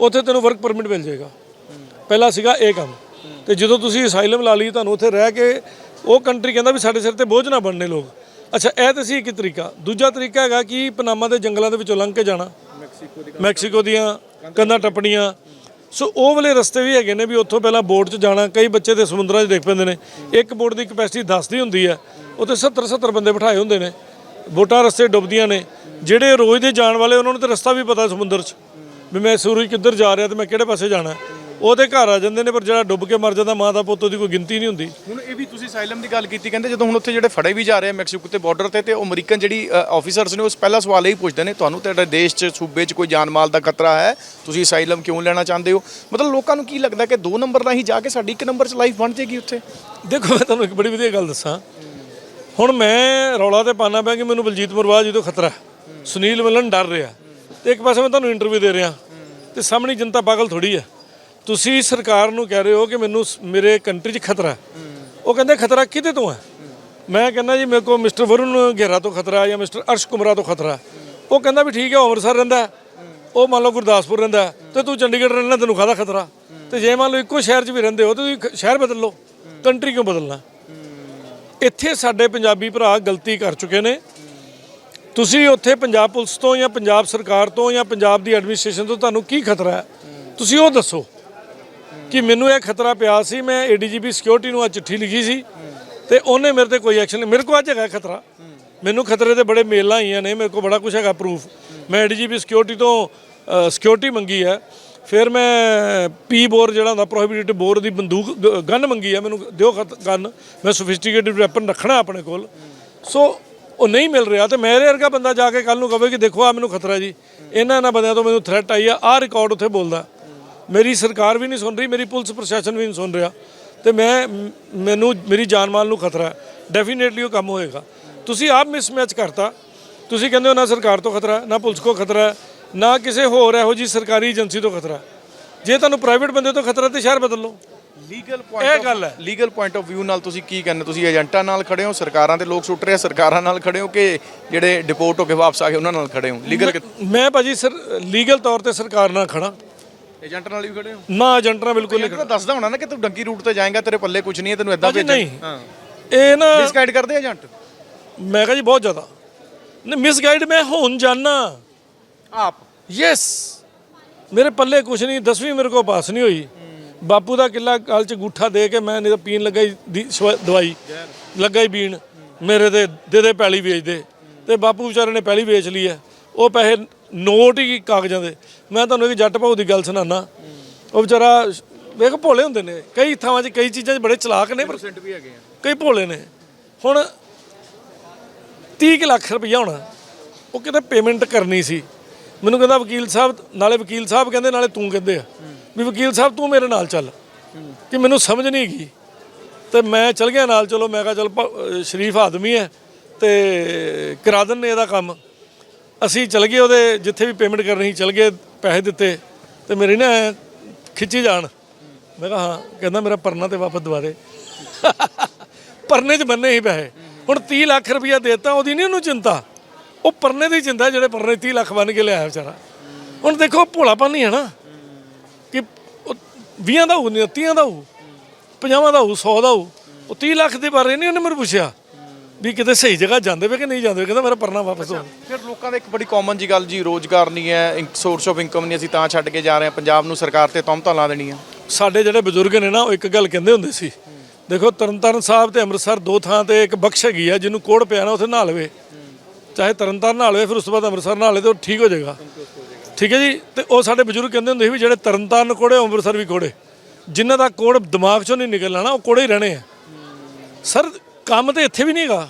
ਉੱਥੇ ਤੈਨੂੰ ਵਰਕ ਪਰਮਿਟ ਮਿਲ ਜਾਏਗਾ। ਪਹਿਲਾਂ ਸੀਗਾ ਇਹ ਕੰਮ। ਤੇ ਜਦੋਂ ਤੁਸੀਂ ਅਸਾਈਲਮ ਲਾ ਲਈ ਤੁਹਾਨੂੰ ਉੱਥੇ ਰਹਿ ਕੇ ਉਹ ਕੰਟਰੀ ਕਹਿੰਦਾ ਵੀ ਸਾਡੇ ਸਿਰ ਤੇ ਬੋਝ ਨਾ ਬਣਨੇ ਲੋਕ। ਅੱਛਾ ਇਹ ਤਾਂ ਸੀ ਇੱਕ ਤਰੀਕਾ। ਦੂਜਾ ਤਰੀਕਾ ਹੈਗਾ ਕਿ ਪਨਾਮਾ ਦੇ ਜੰਗਲਾਂ ਦੇ ਵਿੱਚੋਂ ਲੰਘ ਕੇ ਜਾਣਾ। ਮੈਕਸੀਕੋ ਦੀਆਂ ਕੰਧਾਂ ਟੱਪਣੀਆਂ। ਸੋ ਉਹ ਵਾਲੇ ਰਸਤੇ ਵੀ ਹੈਗੇ ਨੇ ਵੀ ਉੱਥੋਂ ਪਹਿਲਾਂ ਬੋਟ 'ਚ ਜਾਣਾ। ਕਈ ਬੱਚੇ ਤੇ ਸਮੁੰਦਰਾਂ 'ਚ ਡਿੱਗ ਪੈਂਦੇ ਨੇ। ਇੱਕ ਬੋਟ ਦੀ ਕਪੈਸਿਟੀ 10 ਦੀ ਹੁੰਦੀ ਹੈ। ਉੱਥੇ 70 70 ਬੰਦੇ ਬਿਠਾਏ ਹੁੰਦੇ ਨੇ। ਬੋਟਾਂ ਰਸਤੇ ਡੁੱਬਦੀਆਂ ਨੇ। ਜਿਹੜੇ ਰੋਜ਼ ਦੇ ਜਾਣ ਵਾਲੇ ਉਹਨਾਂ ਨੂੰ ਤਾਂ ਰਸਤਾ ਵੀ ਪਤਾ ਸਮੁੰਦਰ 'ਚ। ਵੀ ਮੈਂ ਸੂਰਜ ਕਿੱਧਰ ਜਾ ਰਿਹਾ ਤੇ ਮੈਂ ਕਿਹੜੇ ਪਾਸੇ ਜਾਣਾ। ਹੈ। ਉਹਦੇ ਘਰ ਆ ਜਾਂਦੇ ਨੇ ਪਰ ਜਿਹੜਾ ਡੁੱਬ ਕੇ ਮਰ ਜਾਂਦਾ ਮਾਂ ਦਾ ਪੁੱਤ ਉਹਦੀ ਕੋਈ ਗਿਣਤੀ ਨਹੀਂ ਹੁੰਦੀ। ਹੁਣ ਇਹ ਵੀ ਤੁਸੀਂ ਸਾਇਲਮ ਦੀ ਗੱਲ ਕੀਤੀ ਕਹਿੰਦੇ ਜਦੋਂ ਹੁਣ ਉੱਥੇ ਜਿਹੜੇ ਫੜੇ ਵੀ ਜਾ ਰਹੇ ਆ ਮੈਕਸੀਕੋ ਤੇ ਬਾਰਡਰ ਤੇ ਤੇ ਉਹ ਅਮਰੀਕਨ ਜਿਹੜੀ ਆਫੀਸਰਸ ਨੇ ਉਸ ਪਹਿਲਾ ਸਵਾਲ ਇਹ ਪੁੱਛਦੇ ਨੇ ਤੁਹਾਨੂੰ ਤੁਹਾਡੇ ਦੇਸ਼ 'ਚ ਸੂਬੇ 'ਚ ਕੋਈ ਜਾਨ ਮਾਲ ਦਾ ਖਤਰਾ ਹੈ? ਤੁਸੀਂ ਸਾਇਲਮ ਕਿਉਂ ਲੈਣਾ ਚਾਹੁੰਦੇ ਹੋ? ਮਤਲਬ ਲੋਕਾਂ ਨੂੰ ਕੀ ਲੱਗਦਾ ਕਿ ਦੋ ਨੰਬਰ ਰਾਹੀਂ ਜਾ ਕੇ ਸਾਡੀ ਇੱਕ ਨੰਬਰ 'ਚ ਲਾਈਫ ਬਣ ਜਾਏਗੀ ਉੱਥੇ? ਦੇਖੋ ਮੈਂ ਤੁਹਾਨੂੰ ਇੱਕ ਬੜੀ ਵਧੀਆ ਗੱਲ ਦੱਸਾਂ। ਹੁਣ ਮੈਂ ਰੌਲਾ ਤੇ ਪਾਣਾ ਪਿਆ ਕਿ ਮੈਨੂੰ ਬਲਜੀਤ ਮੁਰਵਾਹ ਜੀ ਤੋਂ ਖਤਰਾ। ਸੁਨੀਲ ਮਿਲਨ ਡਰ ਰਿਹਾ। ਤੇ ਇੱਕ ਪਾਸੇ ਮੈਂ ਤੁਹਾਨੂੰ ਇੰਟਰਵਿਊ ਦੇ ਰਿਹਾ। ਤੇ ਸਾਹਮਣੀ ਜਨਤਾ ਪਾਗਲ ਥੋੜੀ ਹੈ। ਤੁਸੀਂ ਸਰਕਾਰ ਨੂੰ ਕਹਿ ਰਹੇ ਹੋ ਕਿ ਮੈਨੂੰ ਸ- ਮੇਰੇ ਕੰਟਰੀ 'ਚ ਖਤਰਾ ਹੈ। ਉਹ ਕਹਿੰਦੇ ਖਤਰਾ ਕਿਹਦੇ ਤੋਂ ਹੈ? ਮੈਂ ਕਹਿੰਦਾ ਜੀ ਮੇਰੇ ਕੋਲ ਮਿਸਟਰ ਵਰੁਣ ਘੇਰਾ ਤੋਂ ਖਤਰਾ ਹੈ ਜਾਂ ਮਿਸਟਰ ਅਰਸ਼ ਕੁਮਰਾ ਤੋਂ ਖਤਰਾ ਹੈ। ਉਹ ਕਹਿੰਦਾ ਵੀ ਠੀਕ ਹੈ ਉਹ ਅੰਮ੍ਰਿਤਸਰ ਰਹਿੰਦਾ ਹੈ। ਉਹ ਮੰਨ ਲਓ ਗੁਰਦਾਸਪੁਰ ਰਹਿੰਦਾ ਹੈ, ਤੇ ਤੂੰ ਚੰਡੀਗੜ੍ਹ ਰਹਿਣਾ ਤੈਨੂੰ ਕਾਹਦਾ ਖਤਰਾ। ਤੇ ਜੇ ਮੰਨ ਲਓ ਇੱਕੋ ਸ਼ਹਿਰ 'ਚ ਵੀ ਰਹਿੰਦੇ ਹੋ ਤੇ ਤੁਸੀਂ ਖ- ਸ਼ਹਿਰ ਬਦਲ ਲਓ। ਕੰਟਰੀ ਕਿਉਂ ਬਦਲਣਾ? ਇੱਥੇ ਸਾਡੇ ਪੰਜਾਬੀ ਭਰਾ ਗਲਤੀ ਕਰ ਚੁੱਕੇ ਨੇ। ਤੁਸੀਂ ਉੱਥੇ ਪੰਜਾਬ ਪੁਲਿਸ ਤੋਂ ਜਾਂ ਪੰਜਾਬ ਸਰਕਾਰ ਤੋਂ ਜਾਂ ਪੰਜਾਬ ਦੀ ਐਡਮਿਨਿਸਟ੍ਰੇਸ਼ਨ ਤੋਂ ਤੁਹਾਨੂੰ ਕੀ ਖਤਰਾ ਹੈ? ਤੁਸੀਂ ਉਹ ਦੱਸੋ। ਕਿ ਮੈਨੂੰ ਇਹ ਖਤਰਾ ਪਿਆ ਸੀ, ਮੈਂ ਏਡੀਜੀਪੀ ਸਿਕਿਉਰਿਟੀ ਨੂੰ ਅੱਜ ਚਿੱਠੀ ਲਿਖੀ ਸੀ ਤੇ ਉਹਨੇ ਮੇਰੇ ਤੇ ਕੋਈ ਐਕਸ਼ਨ ਮੇਰੇ ਕੋਲ ਅੱਜ ਹੈਗਾ ਖਤਰਾ। ਮੈਨੂੰ ਖਤਰੇ ਦੇ ਬੜੇ ਮੇਲਾਂ ਆਈਆਂ ਨੇ, ਮੇਰੇ ਕੋਲ ਬੜਾ ਕੁਝ ਹੈਗਾ ਪ੍ਰੂਫ ਮੈਂ ਏਡੀਜੀਪੀ ਸਿਕਿਉਰਿਟੀ ਤੋਂ ਸਿਕਿਉਰਿਟੀ ਮੰਗੀ ਹੈ। ਫਿਰ ਮੈਂ ਪੀ ਬੋਰ ਜਿਹੜਾ ਹੁੰਦਾ ਪ੍ਰੋਹਿਬਿਟਡ ਬੋਰ ਦੀ ਬੰਦੂਕ ਗਨ ਮੰਗੀ ਹੈ। ਮੈਨੂੰ ਦਿਓ ਗਨ ਮੈਂ ਸੋਫਿਸਟੀਕੇਟਡ ਵੈਪਨ ਰੱਖਣਾ ਆਪਣੇ ਕੋਲ। ਸੋ, ਉਹ ਨਹੀਂ ਮਿਲ ਰਿਹਾ ਤੇ ਮੇਰੇ ਵਰਗਾ ਬੰਦਾ ਜਾ ਕੇ ਕੱਲ ਨੂੰ ਕਹੇ ਕਿ ਦੇਖੋ ਆ ਮੈਨੂੰ ਖਤਰਾ ਜੀ। ਇਹਨਾਂ ਇਹਨਾਂ ਬੰਦਿਆਂ ਤੋਂ ਮੈਨੂੰ ਥ੍ਰੈਟ ਆਈ ਆ। ਆਹ ਰਿਕਾਰਡ ਉੱਥੇ ਬੋਲਦਾ। ਮੇਰੀ ਸਰਕਾਰ ਵੀ ਨਹੀਂ ਸੁਣ ਰਹੀ ਮੇਰੀ ਪੁਲਿਸ ਪ੍ਰਸ਼ਾਸਨ ਵੀ ਨਹੀਂ ਸੁਣ ਰਿਹਾ। ਤੇ ਮੈਂ ਮੈਨੂੰ ਮੇਰੀ ਜਾਨ ਮਾਲ ਨੂੰ ਖਤਰਾ ਹੈ। ਡੈਫੀਨੇਟਲੀ ਉਹ ਕੰਮ ਹੋਏਗਾ। ਤੁਸੀਂ ਆਪ ਮਿਸਮੈਚ ਕਰਤਾ। ਤੁਸੀਂ ਕਹਿੰਦੇ ਹੋ ਨਾ ਸਰਕਾਰ ਤੋਂ ਖਤਰਾ ਨਾ ਪੁਲਿਸ ਕੋ ਖਤਰਾ ਨਾ ਕਿਸੇ ਹੋਰ ਇਹੋ ਜੀ ਸਰਕਾਰੀ ਏਜੰਸੀ ਤੋਂ ਖਤਰਾ। ਜੇ ਤੁਹਾਨੂੰ ਪ੍ਰਾਈਵੇਟ ਬੰਦੇ ਤੋਂ ਖਤਰਾ ਤੇ ਸ਼ਹਿਰ ਬਦਲ ਲਓ। ਲੀਗਲ ਇਹ ਗੱਲ ਹੈ। ਲੀਗਲ ਪੁਆਇੰਟ ਆਫ View ਨਾਲ ਤੁਸੀਂ ਕੀ ਕਹਿੰਦੇ? ਤੁਸੀਂ ਏਜੰਟਾਂ ਨਾਲ ਖੜੇ ਹੋ ਸਰਕਾਰਾਂ ਦੇ ਲੋਕ ਸੁੱਟ ਰਹੇ ਸਰਕਾਰਾਂ ਨਾਲ ਖੜੇ ਹੋ ਕਿ ਜਿਹੜੇ ਡਿਪੋਰਟ ਹੋ ਕੇ ਵਾਪਸ ਆ ਗਏ ਉਹਨਾਂ ਨਾਲ ਖੜੇ ਹੋ? ਲੀਗਲ ਮੈਂ ਭਾਜੀ ਸਰ ਲੀਗਲ ਤੌਰ ਤੇ ਸਰਕਾਰ ਨਾਲ ਖੜਾ ਏਜੰਟ ਨਾਲ ਵੀ ਖੜੇ ਹੋ? ਨਾ ਏਜੰਟ ਨਾਲ ਬਿਲਕੁਲ ਨਹੀਂ ਏਜੰਟ ਤਾਂ ਦੱਸਦਾ ਹੋਣਾ ਨਾ ਕਿ ਤੂੰ ਡੰਗੀ ਰੂਟ ਤੇ ਜਾਏਗਾ ਤੇਰੇ ਪੱਲੇ ਕੁਝ ਨਹੀਂ ਹੈ ਤੈਨੂੰ ਇਦਾਂ ਭਾਜੀ ਨਹੀਂ। ਹਾਂ। ਇਹ ਨਾ ਮਿਸਗਾਈਡ ਕਰਦੇ ਏਜੰਟ ਮੈਂ ਕਹਾਂ ਜੀ ਬਹੁਤ ਜ਼ਿਆਦਾ। ਨਹੀਂ ਮਿਸਗਾਈਡ ਮੈਂ ਹੁਣ ਜਾਣਾ ਆਪ? ਯੈਸ ਮੇਰੇ ਪੱਲੇ ਕੁਛ ਨਹੀਂ 10ਵੀਂ ਮੇਰੇ ਕੋਲ ਪਾਸ ਨਹੀਂ ਹੋਈ। ਬਾਪੂ ਦਾ ਕਿੱਲਾ ਗਲ ਚ ਗੂਠਾ ਦੇ ਕੇ ਮੈਂ ਨਹੀਂ ਤਾਂ ਪੀਣ ਲੱਗਾ ਹੀ ਦੀ- ਸਵਾ- ਦਵਾਈ। ਲੱਗਾ ਹੀ ਪੀਣ। ਮੇਰੇ ਤੇ ਦੇ ਦੇ ਪੈਲੀ ਵੇਚ ਦੇ ਤੇ ਬਾਪੂ ਵਿਚਾਰੇ ਨੇ ਪੈਲੀ ਵੇਚ ਲਈ ਹੈ। ਉਹ ਪੈਸੇ ਨੋਟ ਹੀ ਕਾਗਜ਼ਾਂ ਦੇ। ਮੈਂ ਤੁਹਾਨੂੰ ਇੱਕ ਜੱਟ ਭਾਊ ਦੀ ਗੱਲ ਸੁਣਾਣਾ ਉਹ ਵਿਚਾਰਾ ਵੇਖ ਭੋਲੇ ਹੁੰਦੇ ਨੇ। ਕਈ ਥਾਵਾਂ 'ਚ ਕਈ ਚੀਜ਼ਾਂ 'ਚ ਬੜੇ ਚਲਾਕ ਨੇ ਪਰ ਵੀ ਹੈਗੇ ਆ। ਕਈ ਭੋਲੇ ਨੇ। ਹੁਣ 30 ਕੁ ਲੱਖ ਰੁਪਈਆ ਹੋਣਾ। ਉਹ ਕਿਤੇ ਪੇਮੈਂਟ ਕਰਨੀ ਸੀ। ਮੈਨੂੰ ਕਹਿੰਦਾ ਵਕੀਲ ਸਾਹਿਬ ਨਾਲੇ ਵਕੀਲ ਸਾਹਿਬ ਕਹਿੰਦੇ ਨਾਲੇ ਤੂੰ ਕਹਿੰਦੇ ਆ। ਵੀ ਵਕੀਲ ਸਾਹਿਬ ਤੂੰ ਮੇਰੇ ਨਾਲ ਚੱਲ। ਕਿ ਮੈਨੂੰ ਸਮਝ ਨਹੀਂ ਗਈ ਤੇ ਮੈਂ ਚਲ ਗਿਆ ਨਾਲ। ਚਲੋ ਮੈਂ ਕਿਹਾ ਚਲ ਸ਼ਰੀਫ ਆਦਮੀ ਹੈ ਤੇ ਕਰਾ ਦਿੰਨੇ ਇਹਦਾ ਕੰਮ। ਅਸੀਂ ਚਲ ਗਏ ਉਹਦੇ, ਜਿੱਥੇ ਵੀ ਪੇਮੈਂਟ ਕਰਨੀ ਸੀ, ਚਲ ਗਏ, ਪੈਸੇ ਦਿੱਤੇ ਤੇ ਮੇਰੇ ਨਾ ਖਿੱਚੀ ਜਾਣ। ਮੈਂ ਕਿਹਾ, ਹਾਂ, ਕਹਿੰਦਾ ਮੇਰਾ ਪਰਨਾ ਤੇ ਵਾਪਸ ਦਵਾ ਦੇ। ਪਰਨੇ 'ਚ ਬੰਨੇ ਹੀ ਪੈਸੇ। ਹੁਣ 30 ਲੱਖ ਰੁਪਇਆ ਦੇਤਾ, ਉਹਦੀ ਨਹੀਂ ਉਹਨੂੰ ਚਿੰਤਾ। ਉਹ ਪਰਨੇ ਦੀ ਚਿੰਤਾ ਜਿਹੜੇ ਪਰਨੇ 30 ਲੱਖ ਬਣ ਕੇ ਲਿਆਇਆ ਵਿਚਾਰਾ। ਹੁਣ ਦੇਖੋ ਭੋਲਾਪਨ ਨਹੀਂ ਹੈ ਨਾ। ਕਿ 20 ਦਾ ਹੋਊ ਨਹੀਂ 30 ਦਾ ਹੋਊ 50 ਦਾ ਹੋਊ 100 ਦਾ ਹੋਊ। ਉਹ 30 ਲੱਖ ਦੇ ਬਾਰੇ ਨਹੀਂ ਉਹਨੇ ਮੈਨੂੰ ਪੁੱਛਿਆ। ਵੀ ਕਿਤੇ ਸਹੀ ਜਗ੍ਹਾ ਜਾਂਦੇ ਵੇ ਕਿ ਨਹੀਂ ਜਾਂਦੇ ਕਹਿੰਦਾ ਮੇਰਾ ਪਰਨਾ ਵਾਪਸ ਦੋ ਫਿਰ ਲੋਕਾਂ ਦਾ ਇੱਕ ਬੜੀ ਕਾਮਨ ਜੀ ਗੱਲ ਜੀ ਰੋਜ਼ਗਾਰ ਨਹੀਂ ਹੈ ਸੋਰਸ ਆਫ ਇਨਕਮ ਨਹੀਂ ਅਸੀਂ ਤਾਂ ਛੱਡ ਕੇ ਜਾ ਰਹੇ ਹਾਂ ਪੰਜਾਬ ਨੂੰ ਸਰਕਾਰ ਤੇ ਤੌਮਤਾਂ ਲਾ ਦੇਣੀਆਂ ਸਾਡੇ ਜਿਹੜੇ ਬਜ਼ੁਰਗ ਨੇ ਨਾ ਉਹ ਇੱਕ ਗੱਲ ਕਹਿੰਦੇ ਹੁੰਦੇ ਸੀ ਦੇਖੋ ਤਰਨਤਾਰਨ ਸਾਹਿਬ ਤੇ ਅੰਮ੍ਰਿਤਸਰ ਦੋ ਥਾਂ ਤੇ ਇੱਕ ਬਖਸ਼ ਹੈਗੀ ਆ ਜਿਹਨੂੰ ਕੋੜ ਪਿਆ ਨਾ ਉੱਥੇ ਨਹਾ ਲਵੇ। ਚਾਹੇ ਤਰਨਤਾਰਨ ਨਹਾ ਲਵੇ ਫਿਰ ਉਸ ਤੋਂ ਬਾਅਦ ਅੰਮ੍ਰਿਤਸਰ ਨਹਾ ਲਵੇ ਤੇ ਉਹ ਠੀਕ ਹੋ ਜਾਏਗਾ। ਠੀਕ ਹੈ ਜੀ? ਤੇ ਉਹ ਸਾਡੇ ਬਜ਼ੁਰਗ ਕਹਿੰਦੇ ਹੁੰਦੇ ਸੀ ਵੀ ਜਿਹੜੇ ਤਰਨਤਾਰਨ ਕੋੜੇ ਅੰਮ੍ਰਿਤਸਰ ਵੀ ਕੋੜੇ ਜਿਨ੍ਹਾਂ ਦਾ ਕੋੜ ਦਿਮਾਗ ਚੋਂ ਨਹੀਂ ਨਿਕਲਣਾ ਨਾ ਉਹ ਕੋੜੇ ਹੀ ਰਹਿਣੇ ਆ। ਸਰ ਕੰਮ ਤੇ ਇੱਥੇ ਵੀ ਨਹੀਂਗਾ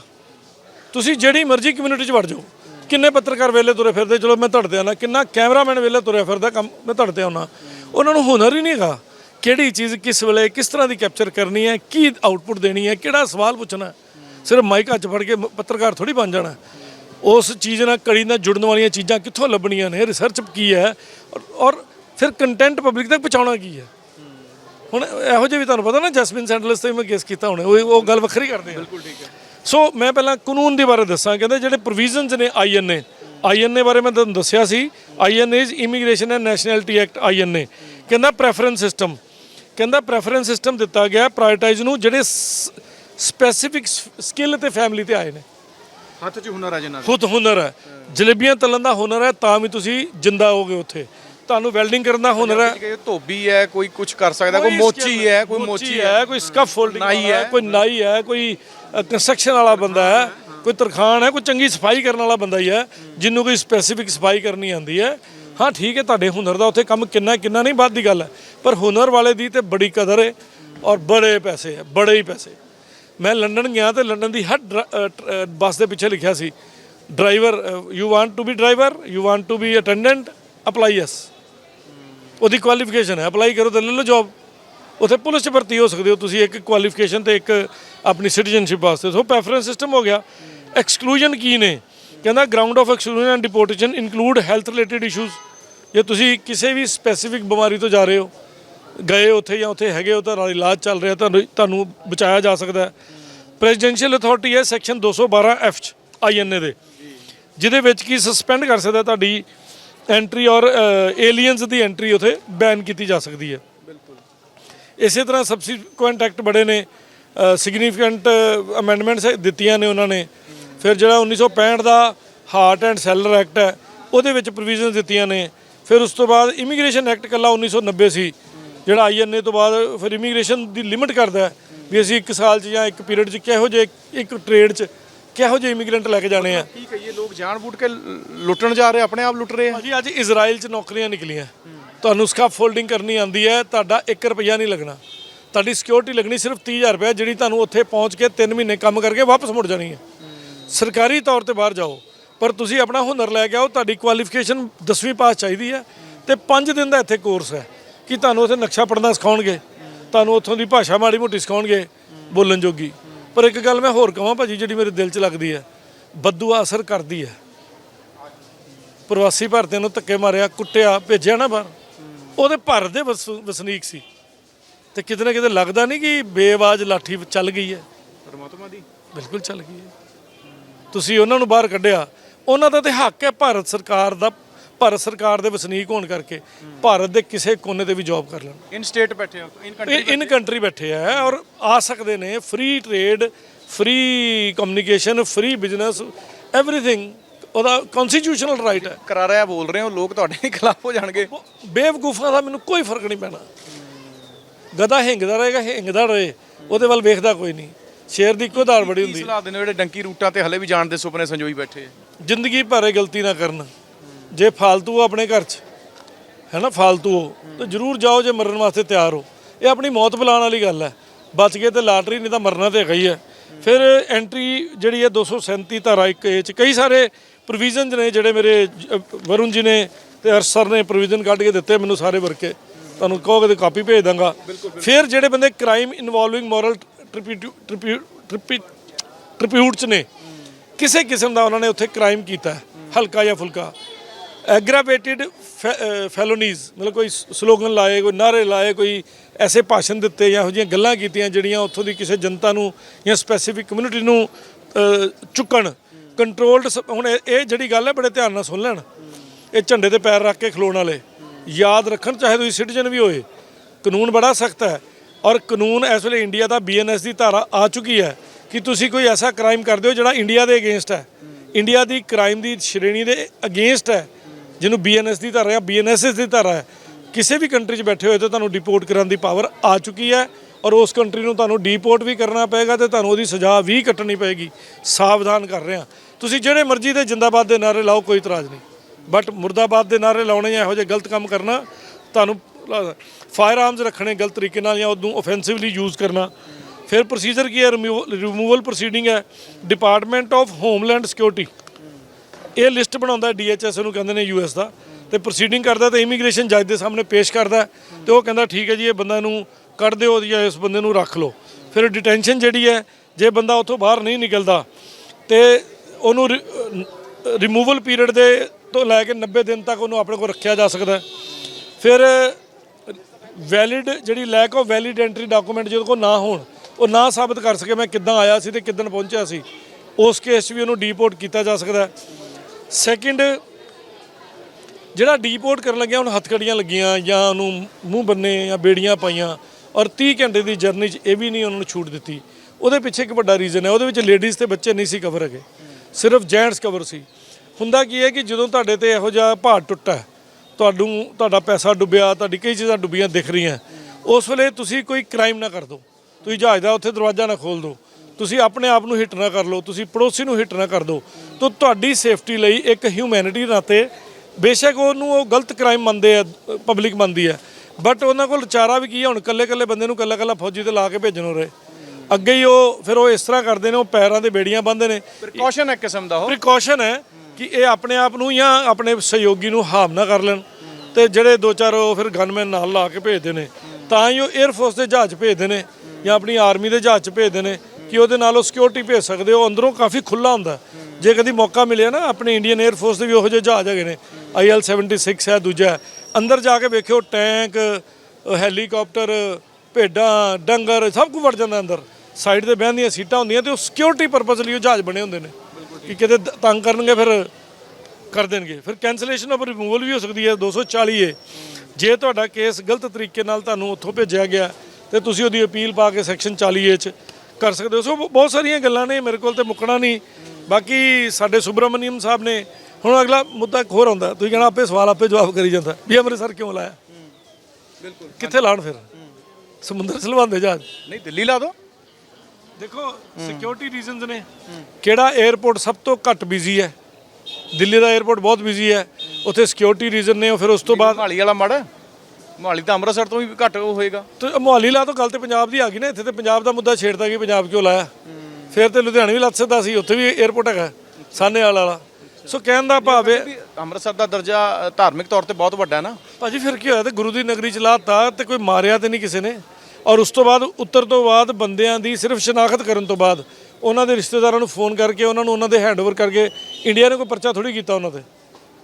ਤੁਸੀਂ ਜਿਹੜੀ ਮਰਜ਼ੀ ਕਮਿਊਨਿਟੀ 'ਚ ਵੜ ਜਾਓ। ਕਿੰਨੇ ਪੱਤਰਕਾਰ ਵੇਲੇ ਤੁਰੇ ਫਿਰਦੇ, ਚਲੋ ਮੈਂ ਤੁਹਾਡੇ ਆਣਾ ਕਿੰਨਾ ਕੈਮਰਾਮੈਨ ਵੇਲੇ ਤੁਰਿਆ ਫਿਰਦਾ, ਕੰਮ ਮੈਂ ਤੁਹਾਡੇ ਆਉਣਾ ਉਹਨਾਂ ਨੂੰ ਹੁਨਰ ਹੀ ਨਹੀਂਗਾ ਕਿਹੜੀ ਚੀਜ਼ ਕਿਸ ਵੇਲੇ ਕਿਸ ਤਰ੍ਹਾਂ ਦੀ ਕੈਪਚਰ ਕਰਨੀ ਹੈ, ਕੀ ਆਊਟਪੁੱਟ ਦੇਣੀ ਹੈ, ਕਿਹੜਾ ਸਵਾਲ ਪੁੱਛਣਾ ਸਿਰਫ ਮਾਈਕ ਹੱਥ 'ਚ ਫੜ ਕੇ ਪੱਤਰਕਾਰ ਥੋੜੀ ਬਣ ਜਾਣਾ ਉਸ ਚੀਜ਼ ਨਾਲ ਕੜੀ ਨਾਲ ਜੁੜਨ ਵਾਲੀਆਂ ਚੀਜ਼ਾਂ ਕਿੱਥੋਂ ਲੱਭਣੀਆਂ ਨੇ? ਰਿਸਰਚ ਕੀ ਹੈ? ਔਰ ਫਿਰ ਕੰਟੈਂਟ ਪਬਲਿਕ ਤੱਕ ਪਹੁੰਚਾਉਣਾ ਕੀ ਹੈ? ਹੁਣ ਇਹੋ ਜਿਹੇ ਵੀ ਤੁਹਾਨੂੰ ਪਤਾ ਨਾ ਜਸਮਿਨ ਸੈਂਡਲਸ ਤੇ ਮੈਂ ਕੇਸ ਕੀਤਾ ਹੁਣੇ। ਉਹ ਉਹ ਗੱਲ ਵੱਖਰੀ ਕਰਦੇ ਆ। ਬਿਲਕੁਲ ਠੀਕ ਹੈ। ਸੋ ਮੈਂ ਪਹਿਲਾਂ ਕਾਨੂੰਨ ਦੇ ਬਾਰੇ ਦੱਸਾਂ। ਕਹਿੰਦੇ ਜਿਹੜੇ ਪ੍ਰੋਵੀਜ਼ਨਸ ਨੇ ਆਈਐਨਏ ਆਈਐਨਏ ਬਾਰੇ ਮੈਂ ਤੁਹਾਨੂੰ ਦੱਸਿਆ ਸੀ। INA is immigration and nationality act INA ਕਹਿੰਦਾ ਪ੍ਰੈਫਰੈਂਸ ਸਿਸਟਮ ਕਹਿੰਦਾ ਪ੍ਰੈਫਰੈਂਸ ਸਿਸਟਮ ਦਿੱਤਾ ਗਿਆ ਪ੍ਰਾਇੋਰਟਾਈਜ਼ ਨੂੰ ਜਿਹੜੇ ਸਪੈਸੀਫਿਕ ਸਕਿੱਲ ਤੇ ਫੈਮਿਲੀ ਤੇ ਆਏ ਨੇ। ਹੱਥ 'ਚ ਹੁਨਰ ਆ ਜਿਨ੍ਹਾਂ ਖੁਦ ਹੁਨਰ ਹੈ। ਜਲੇਬੀਆਂ ਤਲਣ ਦਾ ਹੁਨਰ ਹੈ ਤਾਂ ਵੀ ਤੁਸੀਂ ਜਿੰਦਾ ਹੋਗੇ ਉੱਥੇ। ਤੁਹਾਨੂੰ ਵੈਲਡਿੰਗ ਕਰਨ ਦਾ ਹੁਨਰ ਹੈ ਦੇ ਧੋਬੀ ਹੈ ਕੋਈ ਕੁਝ ਕਰ ਸਕਦਾ ਕੋਈ ਮੋਚੀ ਹੈ ਕੋਈ ਮੋਚੀ ਹੈ ਕੋਈ ਸਕਫ ਫੋਲਡਿੰਗ ਨਾਈ ਹੈ। ਕੋਈ ਨਾਈ ਹੈ ਕੋਈ ਕੰਸਟਰਕਸ਼ਨ ਵਾਲਾ ਬੰਦਾ ਹੈ ਕੋਈ ਤਰਖਾਨ ਹੈ ਕੋਈ ਚੰਗੀ ਸਫ਼ਾਈ ਕਰਨ ਵਾਲਾ ਬੰਦਾ ਹੀ ਹੈ ਜਿਹਨੂੰ ਕੋਈ ਸਪੈਸੀਫਿਕ ਸਫ਼ਾਈ ਕਰਨੀ ਆਉਂਦੀ ਹੈ। ਹਾਂ ਠੀਕ ਹੈ ਤੁਹਾਡੇ ਹੁਨਰ ਦਾ ਉੱਥੇ ਕੰਮ ਕਿੰਨਾ ਕਿੰਨਾ ਨਹੀਂ ਬਾਤ ਦੀ ਗੱਲ ਹੈ। ਪਰ ਹੁਨਰ ਵਾਲੇ ਦੀ ਤੇ ਬੜੀ ਕਦਰ ਹੈ ਔਰ ਬੜੇ ਪੈਸੇ ਹੈ ਬੜੇ ਹੀ ਪੈਸੇ। ਮੈਂ ਲੰਡਨ ਗਿਆ ਤੇ ਲੰਡਨ ਦੀ ਹਰ ਬੱਸ ਦੇ ਪਿੱਛੇ ਲਿਖਿਆ ਸੀ driver you want to be driver you want to be attendant apply yes ਉਹਦੀ ਕੁਆਲੀਫਿਕੇਸ਼ਨ ਹੈ ਅਪਲਾਈ ਕਰੋ ਤੇ ਲੈ ਲਓ ਜੌਬ ਉੱਥੇ ਪੁਲਿਸ 'ਚ ਭਰਤੀ ਹੋ ਸਕਦੇ ਹੋ ਤੁਸੀਂ, ਇੱਕ ਕੁਆਲੀਫਿਕੇਸ਼ਨ ਤੇ ਇੱਕ ਆਪਣੀ ਸਿਟੀਜ਼ਨਸ਼ਿਪ ਵਾਸਤੇ। ਸੋ ਪ੍ਰੈਫਰੈਂਸ ਸਿਸਟਮ ਹੋ ਗਿਆ। ਐਕਸਕਲੂਜਨ ਕੀ ਨੇ? ਕਹਿੰਦਾ ground of exclusion and deportation include health related issues ਜੇ ਤੁਸੀਂ ਕਿਸੇ ਵੀ ਸਪੈਸੀਫਿਕ ਬਿਮਾਰੀ ਤੋਂ ਜਾ ਰਹੇ ਹੋ, ਗਏ ਉੱਥੇ ਜਾਂ ਉੱਥੇ ਹੈਗੇ ਹੋ ਤਾਂ ਇਲਾਜ ਚੱਲ ਰਿਹਾ, ਤੁਹਾਨੂੰ ਤੁਹਾਨੂੰ ਬਚਾਇਆ ਜਾ ਸਕਦਾ ਪ੍ਰੈਜ਼ੀਡੈਂਸ਼ੀਅਲ ਅਥਾਰਟੀ ਹੈ ਸੈਕਸ਼ਨ 212 ਐਫ ਚ ਆਈਐਨਏ ਦੇ। ਜਿਹਦੇ ਵਿੱਚ ਕੀ ਸਸਪੈਂਡ ਕਰ ਸਕਦਾ ਤੁਹਾਡੀ ਐਂਟਰੀ ਔਰ ਏਲੀਅਨਸ ਦੀ ਐਂਟਰੀ ਉਥੇ ਬੈਨ ਕੀਤੀ ਜਾ ਸਕਦੀ ਹੈ। ਇਸੇ ਤਰ੍ਹਾਂ ਸਬਸੀਕੁਐਂਟ ਐਕਟ ਬੜੇ ਨੇ ਸਿਗਨੀਫੀਕੈਂਟ ਅਮੈਂਡਮੈਂਟਸ ਦਿੱਤੀਆਂ ਨੇ ਉਹਨਾਂ ਨੇ। ਫਿਰ ਜਿਹੜਾ 1965 ਦਾ ਹਾਰਟ ਐਂਡ ਸੈਲਰ ਐਕਟ ਹੈ ਉਹਦੇ ਵਿੱਚ ਪ੍ਰੋਵੀਜ਼ਨਸ ਦਿੱਤੀਆਂ ਨੇ। ਫਿਰ ਉਸ ਤੋਂ ਬਾਅਦ ਇਮੀਗ੍ਰੇਸ਼ਨ ਐਕਟ ਕੱਲਾ 1990 ਸੀ ਜਿਹੜਾ ਆਈਐਨਏ ਤੋਂ ਬਾਅਦ ਫਿਰ ਇਮੀਗ੍ਰੇਸ਼ਨ ਦੀ ਲਿਮਿਟ ਕਰਦਾ ਵੀ ਅਸੀਂ ਇੱਕ ਸਾਲ 'ਚ ਜਾਂ ਇੱਕ ਪੀਰੀਅਡ 'ਚ ਕਿਹੋ ਜਿਹੇ ਇੱਕ ਟ੍ਰੇਡ 'ਚ ਕਿਹੋ ਜਿਹੇ ਇਮੀਗ੍ਰੈਂਟ ਲੈ ਕੇ ਜਾਣੇ ਆ? ਕੀ ਕਹੀਏ ਲੋਕ ਜਾਣ-ਬੂਝ ਕੇ ਲ- ਲੁੱਟਣ ਜਾ ਰਹੇ ਆਪਣੇ ਆਪ ਲੁੱਟ ਰਹੇ ਆ। ਭਾਜੀ ਅੱਜ ਇਜ਼ਰਾਈਲ 'ਚ ਨੌਕਰੀਆਂ ਨਿਕਲੀਆਂ। ਤੁਹਾਨੂੰ ਸਕਾ ਫੋਲਡਿੰਗ ਕਰਨੀ ਆਂਦੀ ਹੈ ਤੁਹਾਡਾ 1 ਰੁਪਿਆ ਨਹੀਂ ਲੱਗਣਾ। ਤੁਹਾਡੀ ਸਿਕਿਉਰਿਟੀ ਲੱਗਣੀ ਸਿਰਫ 30000 ਰੁਪਏ ਜਿਹੜੀ ਤੁਹਾਨੂੰ ਉੱਥੇ ਪਹੁੰਚ ਕੇ 3 ਮਹੀਨੇ ਕੰਮ ਕਰਕੇ ਵਾਪਸ ਮੁੜ ਜਾਣੀ ਹੈ। ਸਰਕਾਰੀ ਤੌਰ ਤੇ ਬਾਹਰ ਜਾਓ ਪਰ ਤੁਸੀਂ ਆਪਣਾ ਹੁਨਰ ਲੈ ਕੇ ਆਓ ਤੁਹਾਡੀ ਕੁਆਲੀਫਿਕੇਸ਼ਨ 10ਵੀਂ ਪਾਸ ਚਾਹੀਦੀ ਹੈ ਤੇ 5 ਦਿਨ ਦਾ ਇੱਥੇ ਕੋਰਸ ਹੈ ਕਿ ਤੁਹਾਨੂੰ ਉੱਥੇ ਨਕਸ਼ਾ ਪੜਨਾ ਸਿਖਾਉਣਗੇ ਤੁਹਾਨੂੰ ਉੱਥੋਂ ਦੀ ਭਾਸ਼ਾ ਮਾੜੀ ਮੋਟੀ ਸਿਖਾਉਣਗੇ ਬੋਲਣ ਜੋਗੀ। ਪਰ ਇੱਕ ਗੱਲ ਮੈਂ ਹੋਰ ਕਹਾਂ ਭਾਜੀ ਜਿਹੜੀ ਮੇਰੇ ਦਿਲ 'ਚ ਲੱਗਦੀ ਹੈ ਬੱਦੂਆ ਅਸਰ ਕਰਦੀ ਹੈ। ਪ੍ਰਵਾਸੀ ਭਾਰਤੀਆਂ ਨੂੰ ਧੱਕੇ ਮਾਰਿਆ ਕੁੱਟਿਆ ਭੇਜਿਆ ਨਾ ਬਾਹਰ। ਉਹਦੇ ਭਾਰਤ ਦੇ ਵਸ- ਵਸਨੀਕ ਸੀ। ਤੇ ਕਿਤੇ ਨਾ ਕਿਤੇ ਲੱਗਦਾ ਨਹੀਂ ਕਿ ਬੇਆਵਾਜ਼ ਲਾਠੀ ਚੱਲ ਗਈ ਹੈ। ਪਰਮਾਤਮਾ ਦੀ? ਬਿਲਕੁਲ ਚੱਲ ਗਈ ਹੈ। ਤੁਸੀਂ ਉਹਨਾਂ ਨੂੰ ਬਾਹਰ ਕੱਢਿਆ। ਉਹਨਾਂ ਦਾ ਤੇ ਹੱਕ ਹੈ ਭਾਰਤ ਸਰਕਾਰ ਦਾ ਭਾਰਤ ਸਰਕਾਰ ਦੇ ਵਸਨੀਕ ਹੋਣ ਕਰਕੇ ਭਾਰਤ ਦੇ ਕਿਸੇ ਕੋਨੇ ਤੇ ਵੀ ਜੌਬ ਕਰ ਲੈਣ। ਇਨ ਸਟੇਟ ਬੈਠੇ ਹੋ ਇਨ ਕੰਟਰੀ ਇਨ ਕੰਟਰੀ ਬੈਠੇ ਆ ਔਰ ਆ ਸਕਦੇ ਨੇ free trade free communication free business everything ਉਹਦਾ ਕਨਸਟੀਟਿਊਸ਼ਨਲ ਰਾਈਟ ਹੈ। ਕਰਾਰਾ ਬੋਲ ਰਹੇ ਹੋ ਲੋਕ ਤੁਹਾਡੇ ਖਿਲਾਫ ਹੋ ਜਾਣਗੇ। ਬੇਵਕੂਫਾਂ ਦਾ ਮੈਨੂੰ ਕੋਈ ਫ਼ਰਕ ਨਹੀਂ ਪੈਣਾ। ਗਧਾ ਹਿੰਗਦਾ ਰਹੇਗਾ ਹਿੰਗਦਾ ਰਹੇ ਉਹਦੇ ਵੱਲ ਵੇਖਦਾ ਕੋਈ ਨਹੀਂ। ਸ਼ੇਰ ਦੀ ਇੱਕੋ ਦਾਲ ਬੜੀ ਹੁੰਦੀ। ਸਲਾਹ ਹੋ ਜਿਹੜੇ ਡੰਕੀ ਰੂਟਾਂ ਤੇ ਹਲੇ ਵੀ ਜਾਣ ਦੇ ਸੁਪਨੇ ਸੰਜੋਈ ਬੈਠੇ? ਆ ਜ਼ਿੰਦਗੀ ਭਰੇ ਗਲਤੀ ਨਾ ਕਰਨ। ਜੇ ਫਾਲਤੂ ਹੋ ਆਪਣੇ ਘਰ 'ਚ, ਹੈ ਨਾ, ਫਾਲਤੂ ਹੋ, ਤਾਂ ਜ਼ਰੂਰ ਜਾਓ ਜੇ ਮਰਨ ਵਾਸਤੇ ਤਿਆਰ ਹੋ। ਇਹ ਆਪਣੀ ਮੌਤ ਬੁਲਾਉਣ ਵਾਲੀ ਗੱਲ ਹੈ। ਬਚ ਗਏ ਤੇ ਲਾਟਰੀ, ਨਹੀਂ ਤਾਂ ਮਰਨਾ ਤੇ ਹੈਗਾ ਹੀ ਹੈ। ਫਿਰ ਐਂਟਰੀ ਜਿਹੜੀ ਹੈ 237 ਧਾਰਾ 1 ਏ ਚ, ਕਈ ਸਾਰੇ ਪ੍ਰੋਵੀਜ਼ਨਸ ਨੇ ਜਿਹੜੇ ਮੇਰੇ ਵਰੁਣ ਜੀ ਨੇ ਤੇ ਅਰਸ਼ ਸਰ ਨੇ ਪ੍ਰੋਵੀਜ਼ਨ ਕੱਢ ਕੇ ਦਿੱਤੇ ਮੈਨੂੰ ਸਾਰੇ ਵਰਕੇ। ਤੁਹਾਨੂੰ ਕਹੋਗੇ ਤੇ ਕਾਪੀ ਭੇਜ ਦਾਂਗਾ। ਫਿਰ ਜਿਹੜੇ ਬੰਦੇ ਕ੍ਰਾਈਮ ਇਨਵੋਲਵਿੰਗ ਮੋਰਲ ਟ੍ਰਿਪਿਊਟ ਚ ਨੇ, ਕਿਸੇ ਕਿਸਮ ਦਾ ਉਹਨਾਂ ਨੇ ਉੱਥੇ ਕ੍ਰਾਈਮ ਕੀਤਾ ਹਲਕਾ ਜਾਂ ਫੁਲਕਾ। ਐਗਰਾਵੇਟਿਡ ਫੈਲੋਨੀਜ਼ eh, ਮਤਲਬ ਕੋਈ ਸਲੋਗਨ ਲਾਏ, ਕੋਈ ਨਾਰੇ ਲਾਏ, ਕੋਈ ਐਸੇ ਭਾਸ਼ਣ ਦਿੱਤੇ ਜਾਂ ਇਹੋ ਜਿਹੀਆਂ ਗੱਲਾਂ ਕੀਤੀਆਂ ਜਿਹੜੀਆਂ ਉੱਥੋਂ ਦੀ ਕਿਸੇ ਜਨਤਾ ਨੂੰ ਜਾਂ ਸਪੈਸੀਫਿਕ ਕਮਿਊਨਿਟੀ ਨੂੰ ਚੁੱਕਣ। ਕੰਟਰੋਲਡ ਹੁਣ ਇਹ ਇਹ ਜਿਹੜੀ ਗੱਲ ਹੈ ਬੜੇ ਧਿਆਨ ਨਾਲ ਸੁਣ ਲੈਣ। ਇਹ ਝੰਡੇ ਤੇ ਪੈਰ ਰੱਖ ਕੇ ਖਲੋਣ ਵਾਲੇ। ਯਾਦ ਰੱਖਣ, ਚਾਹੇ ਤੁਸੀਂ ਸਿਟੀਜ਼ਨ ਵੀ ਹੋਏ। ਕਾਨੂੰਨ ਬੜਾ ਸਖਤ ਹੈ। ਔਰ ਕਾਨੂੰਨ ਇਸ ਵੇਲੇ ਇੰਡੀਆ ਦਾ ਬੀਐਨਐਸ ਦੀ ਧਾਰਾ ਆ ਚੁੱਕੀ ਹੈ ਕਿ ਤੁਸੀਂ ਕੋਈ ਐਸਾ ਕ੍ਰਾਈਮ ਕਰਦੇ ਹੋ ਜਿਹੜਾ ਇੰਡੀਆ ਦੇ ਅਗੇਂਸਟ ਹੈ। ਇੰਡੀਆ ਦੀ ਕ੍ਰਾਈਮ ਦੀ ਸ਼੍ਰੇਣੀ ਦੇ ਅਗੇਂਸਟ ਹੈ। ਜਿਹਨੂੰ ਬੀਐਨਐਸ ਦੀ ਧਾਰਾ ਜਾਂ ਬੀਐਨਐਸਐਸ ਦੀ ਧਾਰਾ ਹੈ, ਕਿਸੇ ਵੀ ਕੰਟਰੀ 'ਚ ਬੈਠੇ ਹੋਏ ਤਾਂ ਤੁਹਾਨੂੰ ਡਿਪੋਰਟ ਕਰਨ ਦੀ ਪਾਵਰ ਆ ਚੁੱਕੀ ਹੈ ਔਰ ਉਸ ਕੰਟਰੀ ਨੂੰ ਤੁਹਾਨੂੰ ਡੀਪੋਰਟ ਵੀ ਕਰਨਾ ਪਏਗਾ ਤੇ ਤੁਹਾਨੂੰ ਉਹਦੀ ਸਜ਼ਾ ਵੀ ਕੱਟਣੀ ਪਏਗੀ। ਸਾਵਧਾਨ ਕਰ ਰਿਹਾ ਤੁਸੀਂ ਜਿਹੜੇ ਮਰਜ਼ੀ ਦੇ ਜਿੰਦਾਬਾਦ ਦੇ ਨਾਰੇ ਲਾਓ, ਕੋਈ ਇਤਰਾਜ਼ ਨਹੀਂ। ਬਟ ਮੁਰਦਾਬਾਦ ਦੇ ਨਾਰੇ ਲਾਉਣੇ ਜਾਂ ਇਹੋ ਜਿਹੇ ਗਲਤ ਕੰਮ ਕਰਨਾ, ਤੁਹਾਨੂੰ ਫਾਇਰ ਆਰਮਸ ਰੱਖਣੇ ਗਲਤ ਤਰੀਕੇ ਨਾਲ ਜਾਂ ਉਹਨੂੰ ਆਫੈਂਸਿਵਲੀ ਯੂਜ਼ ਕਰਨਾ। ਫਿਰ ਪ੍ਰੋਸੀਜਰ ਕੀ ਹੈ? ਰਿਮੂਵਲ ਪ੍ਰੋਸੀਡਿੰਗ ਹੈ। ਡਿਪਾਰਟਮੈਂਟ ਆਫ ਹੋਮਲੈਂਡ ਸਿਕਿਉਰਿਟੀ ਇਹ ਲਿਸਟ ਬਣਾਉਂਦਾ ਡੀਐਚਐਸ ਨੂੰ, ਕਹਿੰਦੇ ਨੇ ਯੂਐਸ ਦਾ। ਤੇ ਪ੍ਰੋਸੀਡਿੰਗ ਕਰਦਾ ਤੇ ਇਮੀਗ੍ਰੇਸ਼ਨ ਜੱਜ ਦੇ ਸਾਹਮਣੇ ਪੇਸ਼ ਕਰਦਾ। ਤੇ ਉਹ ਕਹਿੰਦਾ, ਠੀਕ ਹੈ ਜੀ, ਇਹ ਬੰਦਾ ਨੂੰ ਕੱਢ ਦਿਓ ਜਾਂ ਇਸ ਬੰਦੇ ਨੂੰ ਰੱਖ ਲਓ। ਫਿਰ ਡਿਟੈਂਸ਼ਨ ਜਿਹੜੀ ਹੈ, ਜੇ ਬੰਦਾ ਉੱਥੋਂ ਬਾਹਰ ਨਹੀਂ ਨਿਕਲਦਾ, ਤੇ ਉਹਨੂੰ ਰਿਮੂਵਲ ਪੀਰੀਅਡ ਦੇ ਤੋਂ ਲੈ ਕੇ 90 ਦਿਨ ਤੱਕ ਉਹਨੂੰ ਆਪਣੇ ਕੋਲ ਰੱਖਿਆ ਜਾ ਸਕਦਾ। ਫਿਰ ਵੈਲਿਡ ਜਿਹੜੀ lack of valid entry document ਜਿਹਦੇ ਕੋਲ ਨਾ ਹੋਣ, ਉਹ ਨਾ ਸਾਬਤ ਕਰ ਸਕੇ ਮੈਂ ਕਿੱਦਾਂ ਆਇਆ ਸੀ ਤੇ ਕਿੱਦਣ ਪਹੁੰਚਿਆ ਸੀ, ਉਸ ਕੇਸ 'ਚ ਵੀ ਉਹਨੂੰ ਡੀਪੋਰਟ ਕੀਤਾ ਜਾ ਸਕਦਾ। ਸੈਕਿੰਡ ਜਿਹੜਾ ਡੀਪੋਰਟ ਕਰਨ ਲੱਗਿਆ ਹੁਣ ਹੱਥਕੜੀਆਂ ਲੱਗੀਆਂ ਜਾਂ ਉਹਨੂੰ ਮੂੰਹ ਬੰਨੇ ਜਾਂ ਬੇੜੀਆਂ ਪਾਈਆਂ ਔਰ 30 ਘੰਟੇ ਦੀ ਜਰਨੀ 'ਚ ਇਹ ਵੀ ਨਹੀਂ ਉਹਨਾਂ ਨੂੰ ਛੂਟ ਦਿੱਤੀ। ਉਹਦੇ ਪਿੱਛੇ ਇੱਕ ਵੱਡਾ ਰੀਜ਼ਨ ਹੈ, ਉਹਦੇ ਵਿੱਚ ਲੇਡੀਜ਼ ਤੇ ਬੱਚੇ ਨਹੀਂ ਸੀ ਕਵਰ ਹੈਗੇ। ਸਿਰਫ ਜੈਂਟਸ ਕਵਰ ਸੀ। ਹੁੰਦਾ ਕੀ ਹੈ ਕਿ ਜਦੋਂ ਤੁਹਾਡੇ ਤੇ ਇਹੋ ਜਿਹਾ ਭਾਰ ਟੁੱਟਾ ਤੁਹਾਨੂੰ ਤੁਹਾਡਾ ਪੈਸਾ ਡੁੱਬਿਆ, ਤੁਹਾਡੀ ਕਈ ਚੀਜ਼ਾਂ ਡੁੱਬੀਆਂ ਦਿਖ ਰਹੀਆਂ, ਉਸ ਵੇਲੇ ਤੁਸੀਂ ਕੋਈ ਕ੍ਰਾਈਮ ਨਾ ਕਰ ਦਿਓ ਤੁਸੀਂ ਜਹਾਜ਼ ਦਾ ਉੱਥੇ ਦਰਵਾਜ਼ਾ ਨਾ ਖੋਲ ਦਿਓ ਤੁਸੀਂ ਆਪਣੇ ਆਪ ਨੂੰ ਹਿੱਟ ਨਾ ਕਰ ਲਓ ਤੁਸੀਂ ਪੜੋਸੀ ਨੂੰ ਹਿੱਟ ਨਾ ਕਰ ਦਿਓ। ਤਾਂ ਤੁਹਾਡੀ ਸੇਫਟੀ ਲਈ ਇੱਕ ਹਿਊਮੈਨਿਟੀ ਨਾਤੇ ਬੇਸ਼ੱਕ ਉਹਨੂੰ ਉਹ ਗਲਤ ਕ੍ਰਾਈਮ ਮੰਨਦੇ ਆ ਪਬਲਿਕ ਮੰਨਦੀ ਹੈ ਬਟ ਉਹਨਾਂ ਕੋਲ ਚਾਰਾ ਵੀ ਕੀ ਹੈ ਹੁਣ ਕੱਲੇ ਕੱਲੇ ਬੰਦੇ ਨੂੰ ਕੱਲਾ ਕੱਲਾ ਫੌਜੀ ਤੇ ਲਾ ਕੇ ਭੇਜਣ ਹੋ ਰਹੇ ਅੱਗੇ ਹੀ ਉਹ ਫਿਰ ਉਹ ਇਸ ਤਰ੍ਹਾਂ ਕਰਦੇ ਨੇ ਉਹ ਪੈਰਾਂ ਦੇ ਬੇੜੀਆਂ ਬੰਨ੍ਹਦੇ ਨੇ। ਪ੍ਰੀਕਾਸ਼ਨ ਹੈ ਕਿਸਮ ਦਾ ਉਹ? ਪ੍ਰੀਕਾਸ਼ਨ ਹੈ ਕਿ ਇਹ ਆਪਣੇ ਆਪ ਨੂੰ ਜਾਂ ਆਪਣੇ ਸਹਿਯੋਗੀ ਨੂੰ ਹਾਮ ਨਾ ਕਰ ਲੈਣ। ਤੇ ਜਿਹੜੇ ਦੋ ਚਾਰ ਉਹ ਫਿਰ ਗਨਮੈਨ ਨਾਲ ਲਾ ਕੇ ਭੇਜਦੇ ਨੇ ਤਾਂ ਹੀ ਉਹ 에ਅਰ ਫੋਰਸ ਦੇ ਜਹਾਜ਼ ਭੇਜਦੇ ਨੇ ਜਾਂ ਆਪਣੀ ਆਰਮੀ ਦੇ ਜਹਾਜ਼ ਭੇਜਦੇ ਨੇ। ਕਿ ਉਹਦੇ ਨਾਲ ਉਹ ਸਿਕਿਉਰਿਟੀ ਭੇਜ ਸਕਦੇ ਹੋ। ਅੰਦਰੋਂ ਕਾਫੀ ਖੁੱਲਾ ਹੁੰਦਾ ਜੇ ਕਦੀ ਮੌਕਾ ਮਿਲਿਆ ਨਾ ਆਪਣੇ ਇੰਡੀਅਨ 에ਅਰ ਫੋਰਸ ਦੇ ਵੀ ਉਹੋ ਜਿਹੇ ਜਹਾਜ਼ ਹੈਗੇ ਨੇ। ਆਈਐਲ 76 ਹੈ ਦੂਜਾ। ਅੰਦਰ ਜਾ ਕੇ ਵੇਖਿਓ ਟੈਂਕ ਹੈਲੀਕਾਪਟਰ ਭੇਡਾਂ ਡੰਗਰ ਸਭ ਕੁਝ ਵੜ ਜਾਂਦਾ ਅੰਦਰ। ਸਾਈਡ ਤੇ ਬਹਿਣ ਦੀਆਂ ਸੀਟਾਂ ਹੁੰਦੀਆਂ ਤੇ ਉਹ ਸਿਕਿਉਰਿਟੀ ਪਰਪਸ ਲਈ ਉਹ ਜਹਾਜ਼ ਬਣੇ ਹੁੰਦੇ ਨੇ। ਕਿ ਕਿਤੇ ਤੰਗ ਕਰਨਗੇ ਫਿਰ ਕਰ ਦੇਣਗੇ। ਫਿਰ ਕੈਂਸਲੇਸ਼ਨ ਆਫ ਰਿਮੂਵਲ ਵੀ ਹੋ ਸਕਦੀ ਹੈ 240 ਏ। ਜੇ ਤੁਹਾਡਾ ਕੇਸ ਗਲਤ ਤਰੀਕੇ ਨਾਲ ਤੁਹਾਨੂੰ ਉੱਥੋਂ ਭੇਜਿਆ ਗਿਆ ਤੇ ਤੁਸੀਂ ਉਹਦੀ ਅਪੀਲ ਪਾ ਕੇ ਸੈਕਸ਼ਨ 40 ਏ ਚ। ਕਰ ਸਕਦੇ ਹੋ। ਸੋ ਬਹੁਤ ਸਾਰੀਆਂ ਗੱਲਾਂ ਨੇ ਮੇਰੇ ਕੋਲ ਤੇ ਮੁੱਕਣਾ ਨਹੀਂ। ਬਾਕੀ ਸਾਡੇ ਸੁਬਰਮਨੀਅਮ ਸਾਹਿਬ ਨੇ ਹੁਣ ਅਗਲਾ ਮੁੱਦਾ ਇੱਕ ਹੋਰ ਆਉਂਦਾ। ਤੁਸੀਂ ਕਹਿਣਾ ਆਪੇ ਸਵਾਲ ਆਪੇ ਜਵਾਬ ਕਰੀ ਜਾਂਦਾ। ਵੀ ਅੰਮ੍ਰਿਤਸਰ ਕਿਉਂ ਲਾਇਆ? ਬਿਲਕੁਲ। ਕਿੱਥੇ ਲਾਣ ਫਿਰ? ਸਮੁੰਦਰ ਚ ਲਵਾਉਂਦੇ ਜਹਾਜ਼। ਨਹੀਂ ਦਿੱਲੀ ਲਾ ਦੋ। ਦੇਖੋ ਸਿਕਿਉਰਿਟੀ ਰੀਜ਼ਨਸ ਨੇ। ਕਿਹੜਾ 에ਅਰਪੋਰਟ ਸਭ ਤੋਂ ਘੱਟ ਬਿਜ਼ੀ ਹੈ? ਦਿੱਲੀ ਦਾ 에ਅਰਪੋਰਟ ਬਹੁਤ ਬਿਜ਼ੀ ਹੈ। ਉੱਥੇ ਸਿਕਿਉਰਿਟੀ ਰੀਜ਼ਨ ਨੇ ਉਹ ਫਿਰ ਉਸ ਤੋਂ ਬਾਅਦ ਮੋਹਾਲੀ ਵਾਲਾ ਮੜ। ਮੋਹਾਲੀ ਤਾਂ ਅੰਮ੍ਰਿਤਸਰ ਤੋਂ ਵੀ ਘੱਟ ਹੋਏਗਾ। ਤੇ ਮੋਹਾਲੀ ਲਾ ਤੋਂ ਗੱਲ ਤੇ ਪੰਜਾਬ ਦੀ ਆ ਗਈ ਨਾ ਇੱਥੇ ਤੇ ਪੰਜਾਬ ਦਾ ਮੁੱਦਾ ਛੇੜਦਾ ਕਿ ਪੰਜਾਬ ਕਿਉਂ ਲਾਇਆ। ਫਿਰ ਤੇ ਲੁਧਿਆਣੇ ਵੀ ਲੱਗ ਸਕਦਾ ਸੀ ਉੱਥੇ ਵੀ 에ਅਰਪੋਰਟ ਹੈਗਾ ਸਾਨੇਵਾਲ ਵਾਲਾ। ਸੋ ਕਹਿਣ ਦਾ ਭਾਵ ਹੈ ਵੀ ਅੰਮ੍ਰਿਤਸਰ ਦਾ ਦਰਜਾ ਧਾਰਮਿਕ ਤੌਰ ਤੇ ਬਹੁਤ ਵੱਡਾ ਹੈ ਨਾ। ਭਾਜੀ ਫਿਰ ਕੀ ਹੋਇਆ ਤੇ ਗੁਰੂ ਦੀ ਨਗਰੀ ਚ ਲਾਤਾ ਤੇ ਕੋਈ ਮਾਰਿਆ ਤੇ ਨਹੀਂ ਕਿਸੇ ਨੇ? ਔਰ ਉਸ ਤੋਂ ਬਾਅਦ ਉੱਤਰ ਤੋਂ ਬਾਅਦ ਬੰਦਿਆਂ ਦੀ ਸਿਰਫ ਸ਼ਨਾਖਤ ਕਰਨ ਤੋਂ ਬਾਅਦ ਉਹਨਾਂ ਦੇ ਰਿਸ਼ਤੇਦਾਰਾਂ ਨੂੰ ਫੋਨ ਕਰਕੇ ਉਹਨਾਂ ਨੂੰ ਉਹਨਾਂ ਦੇ ਹੈਂਡਓਵਰ ਕਰਕੇ ਇੰਡੀਆ ਨੇ ਕੋਈ ਪਰਚਾ ਥੋੜੀ ਕੀਤਾ ਉਹਨਾਂ ਤੇ।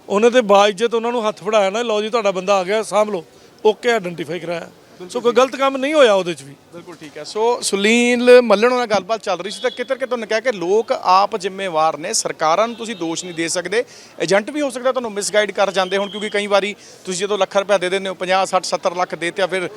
ਉਹਨੇ ਤੇ ਬਾਇਜ਼ਤ ਉਹਨਾਂ ਨੂੰ ਹੱਥ ਫੜਾਇਆ ਨਾ ਲਓ ਜੀ ਤੁਹਾਡਾ ਬੰਦਾ ਆ ਗਿਆ ਸਾਂਭ ਲਓ। ਓਕੇ ਆਇਡੈਂਟੀਫਾਈ ਕਰਾਇਆ। ਸੋ ਕੋਈ ਗਲਤ ਕੰਮ ਨਹੀਂ ਹੋਇਆ ਉਹਦੇ ਚ ਵੀ। ਬਿਲਕੁਲ ਠੀਕ ਹੈ। ਸੋ ਸੁਲੀਲ ਮੱਲਣ ਨਾਲ ਗੱਲਬਾਤ ਚੱਲ ਰਹੀ ਸੀ ਤਾਂ ਕਿਤਰ ਕਿਤੋਂ ਨੇ ਕਹਿ ਕੇ ਲੋਕ ਆਪ ਜ਼ਿੰਮੇਵਾਰ ਨੇ ਸਰਕਾਰਾਂ ਨੂੰ ਤੁਸੀਂ ਦੋਸ਼ ਨਹੀਂ ਦੇ ਸਕਦੇ। ਏਜੰਟ ਵੀ ਹੋ ਸਕਦਾ ਤੁਹਾਨੂੰ ਮਿਸਗਾਈਡ ਕਰ ਜਾਂਦੇ ਹੁਣ ਕਿਉਂਕਿ ਕਈ ਵਾਰੀ ਤੁਸੀਂ ਜਦੋਂ ਲੱਖ ਰੁਪਏ ਦੇ ਦਿੰਦੇ ਹੋ 50 60 70 ਲੱਖ ਦੇ ਤੇ ਫਿਰ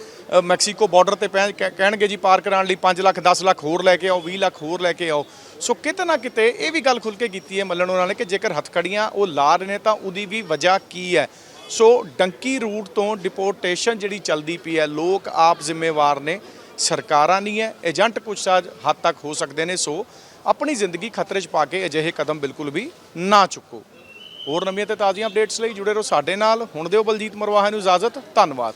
ਮੈਕਸੀਕੋ ਬਾਰਡਰ ਤੇ ਪਹੁੰਚ ਕੇ ਕਹਿਣਗੇ ਜੀ ਪਾਰ ਕਰਾਉਣ ਲਈ 5 ਲੱਖ 10 ਲੱਖ ਹੋਰ ਲੈ ਕੇ ਆਓ 20 ਲੱਖ ਹੋਰ ਲੈ ਕੇ ਆਓ। ਸੋ ਕਿਤੇ ਨਾ ਕਿਤੇ ਇਹ ਵੀ ਗੱਲ ਖੁੱਲ ਕੇ ਕੀਤੀ ਹੈ ਮੱਲਣ ਉਹਨਾਂ ਨੇ ਕਿ ਜੇਕਰ ਹੱਥਕੜੀਆਂ ਉਹ ਲਾ ਰਹੇ ਨੇ ਤਾਂ ਉਹਦੀ ਵੀ ਵਜ੍ਹਾ ਕੀ ਹੈ? ਸੋ ਡੰਕੀ ਰੂਟ ਤੋਂ ਡਿਪੋਰਟੇਸ਼ਨ ਜਿਹੜੀ ਚੱਲਦੀ ਪਈ ਹੈ, ਲੋਕ ਆਪ ਜ਼ਿੰਮੇਵਾਰ ਨੇ, ਸਰਕਾਰਾਂ ਨਹੀਂ ਹੈ, ਏਜੰਟ ਕੁਝ ਸਾਜ ਹੱਦ ਤੱਕ ਹੋ ਸਕਦੇ ਨੇ, ਸੋ ਆਪਣੀ ਜ਼ਿੰਦਗੀ ਖਤਰੇ 'ਚ ਪਾ ਕੇ ਅਜਿਹੇ ਕਦਮ ਬਿਲਕੁਲ ਵੀ ਨਾ ਚੁੱਕੋ। ਹੋਰ ਨਵੀਆਂ ਤੇ ਤਾਜ਼ੀਆਂ ਅਪਡੇਟਸ ਲਈ ਜੁੜੇ ਰਹੋ ਸਾਡੇ ਨਾਲ। ਹੁਣ ਦਿਓ ਬਲਜੀਤ ਮਰਵਾਹਾ ਨੂੰ ਇਜਾਜ਼ਤ। ਧੰਨਵਾਦ।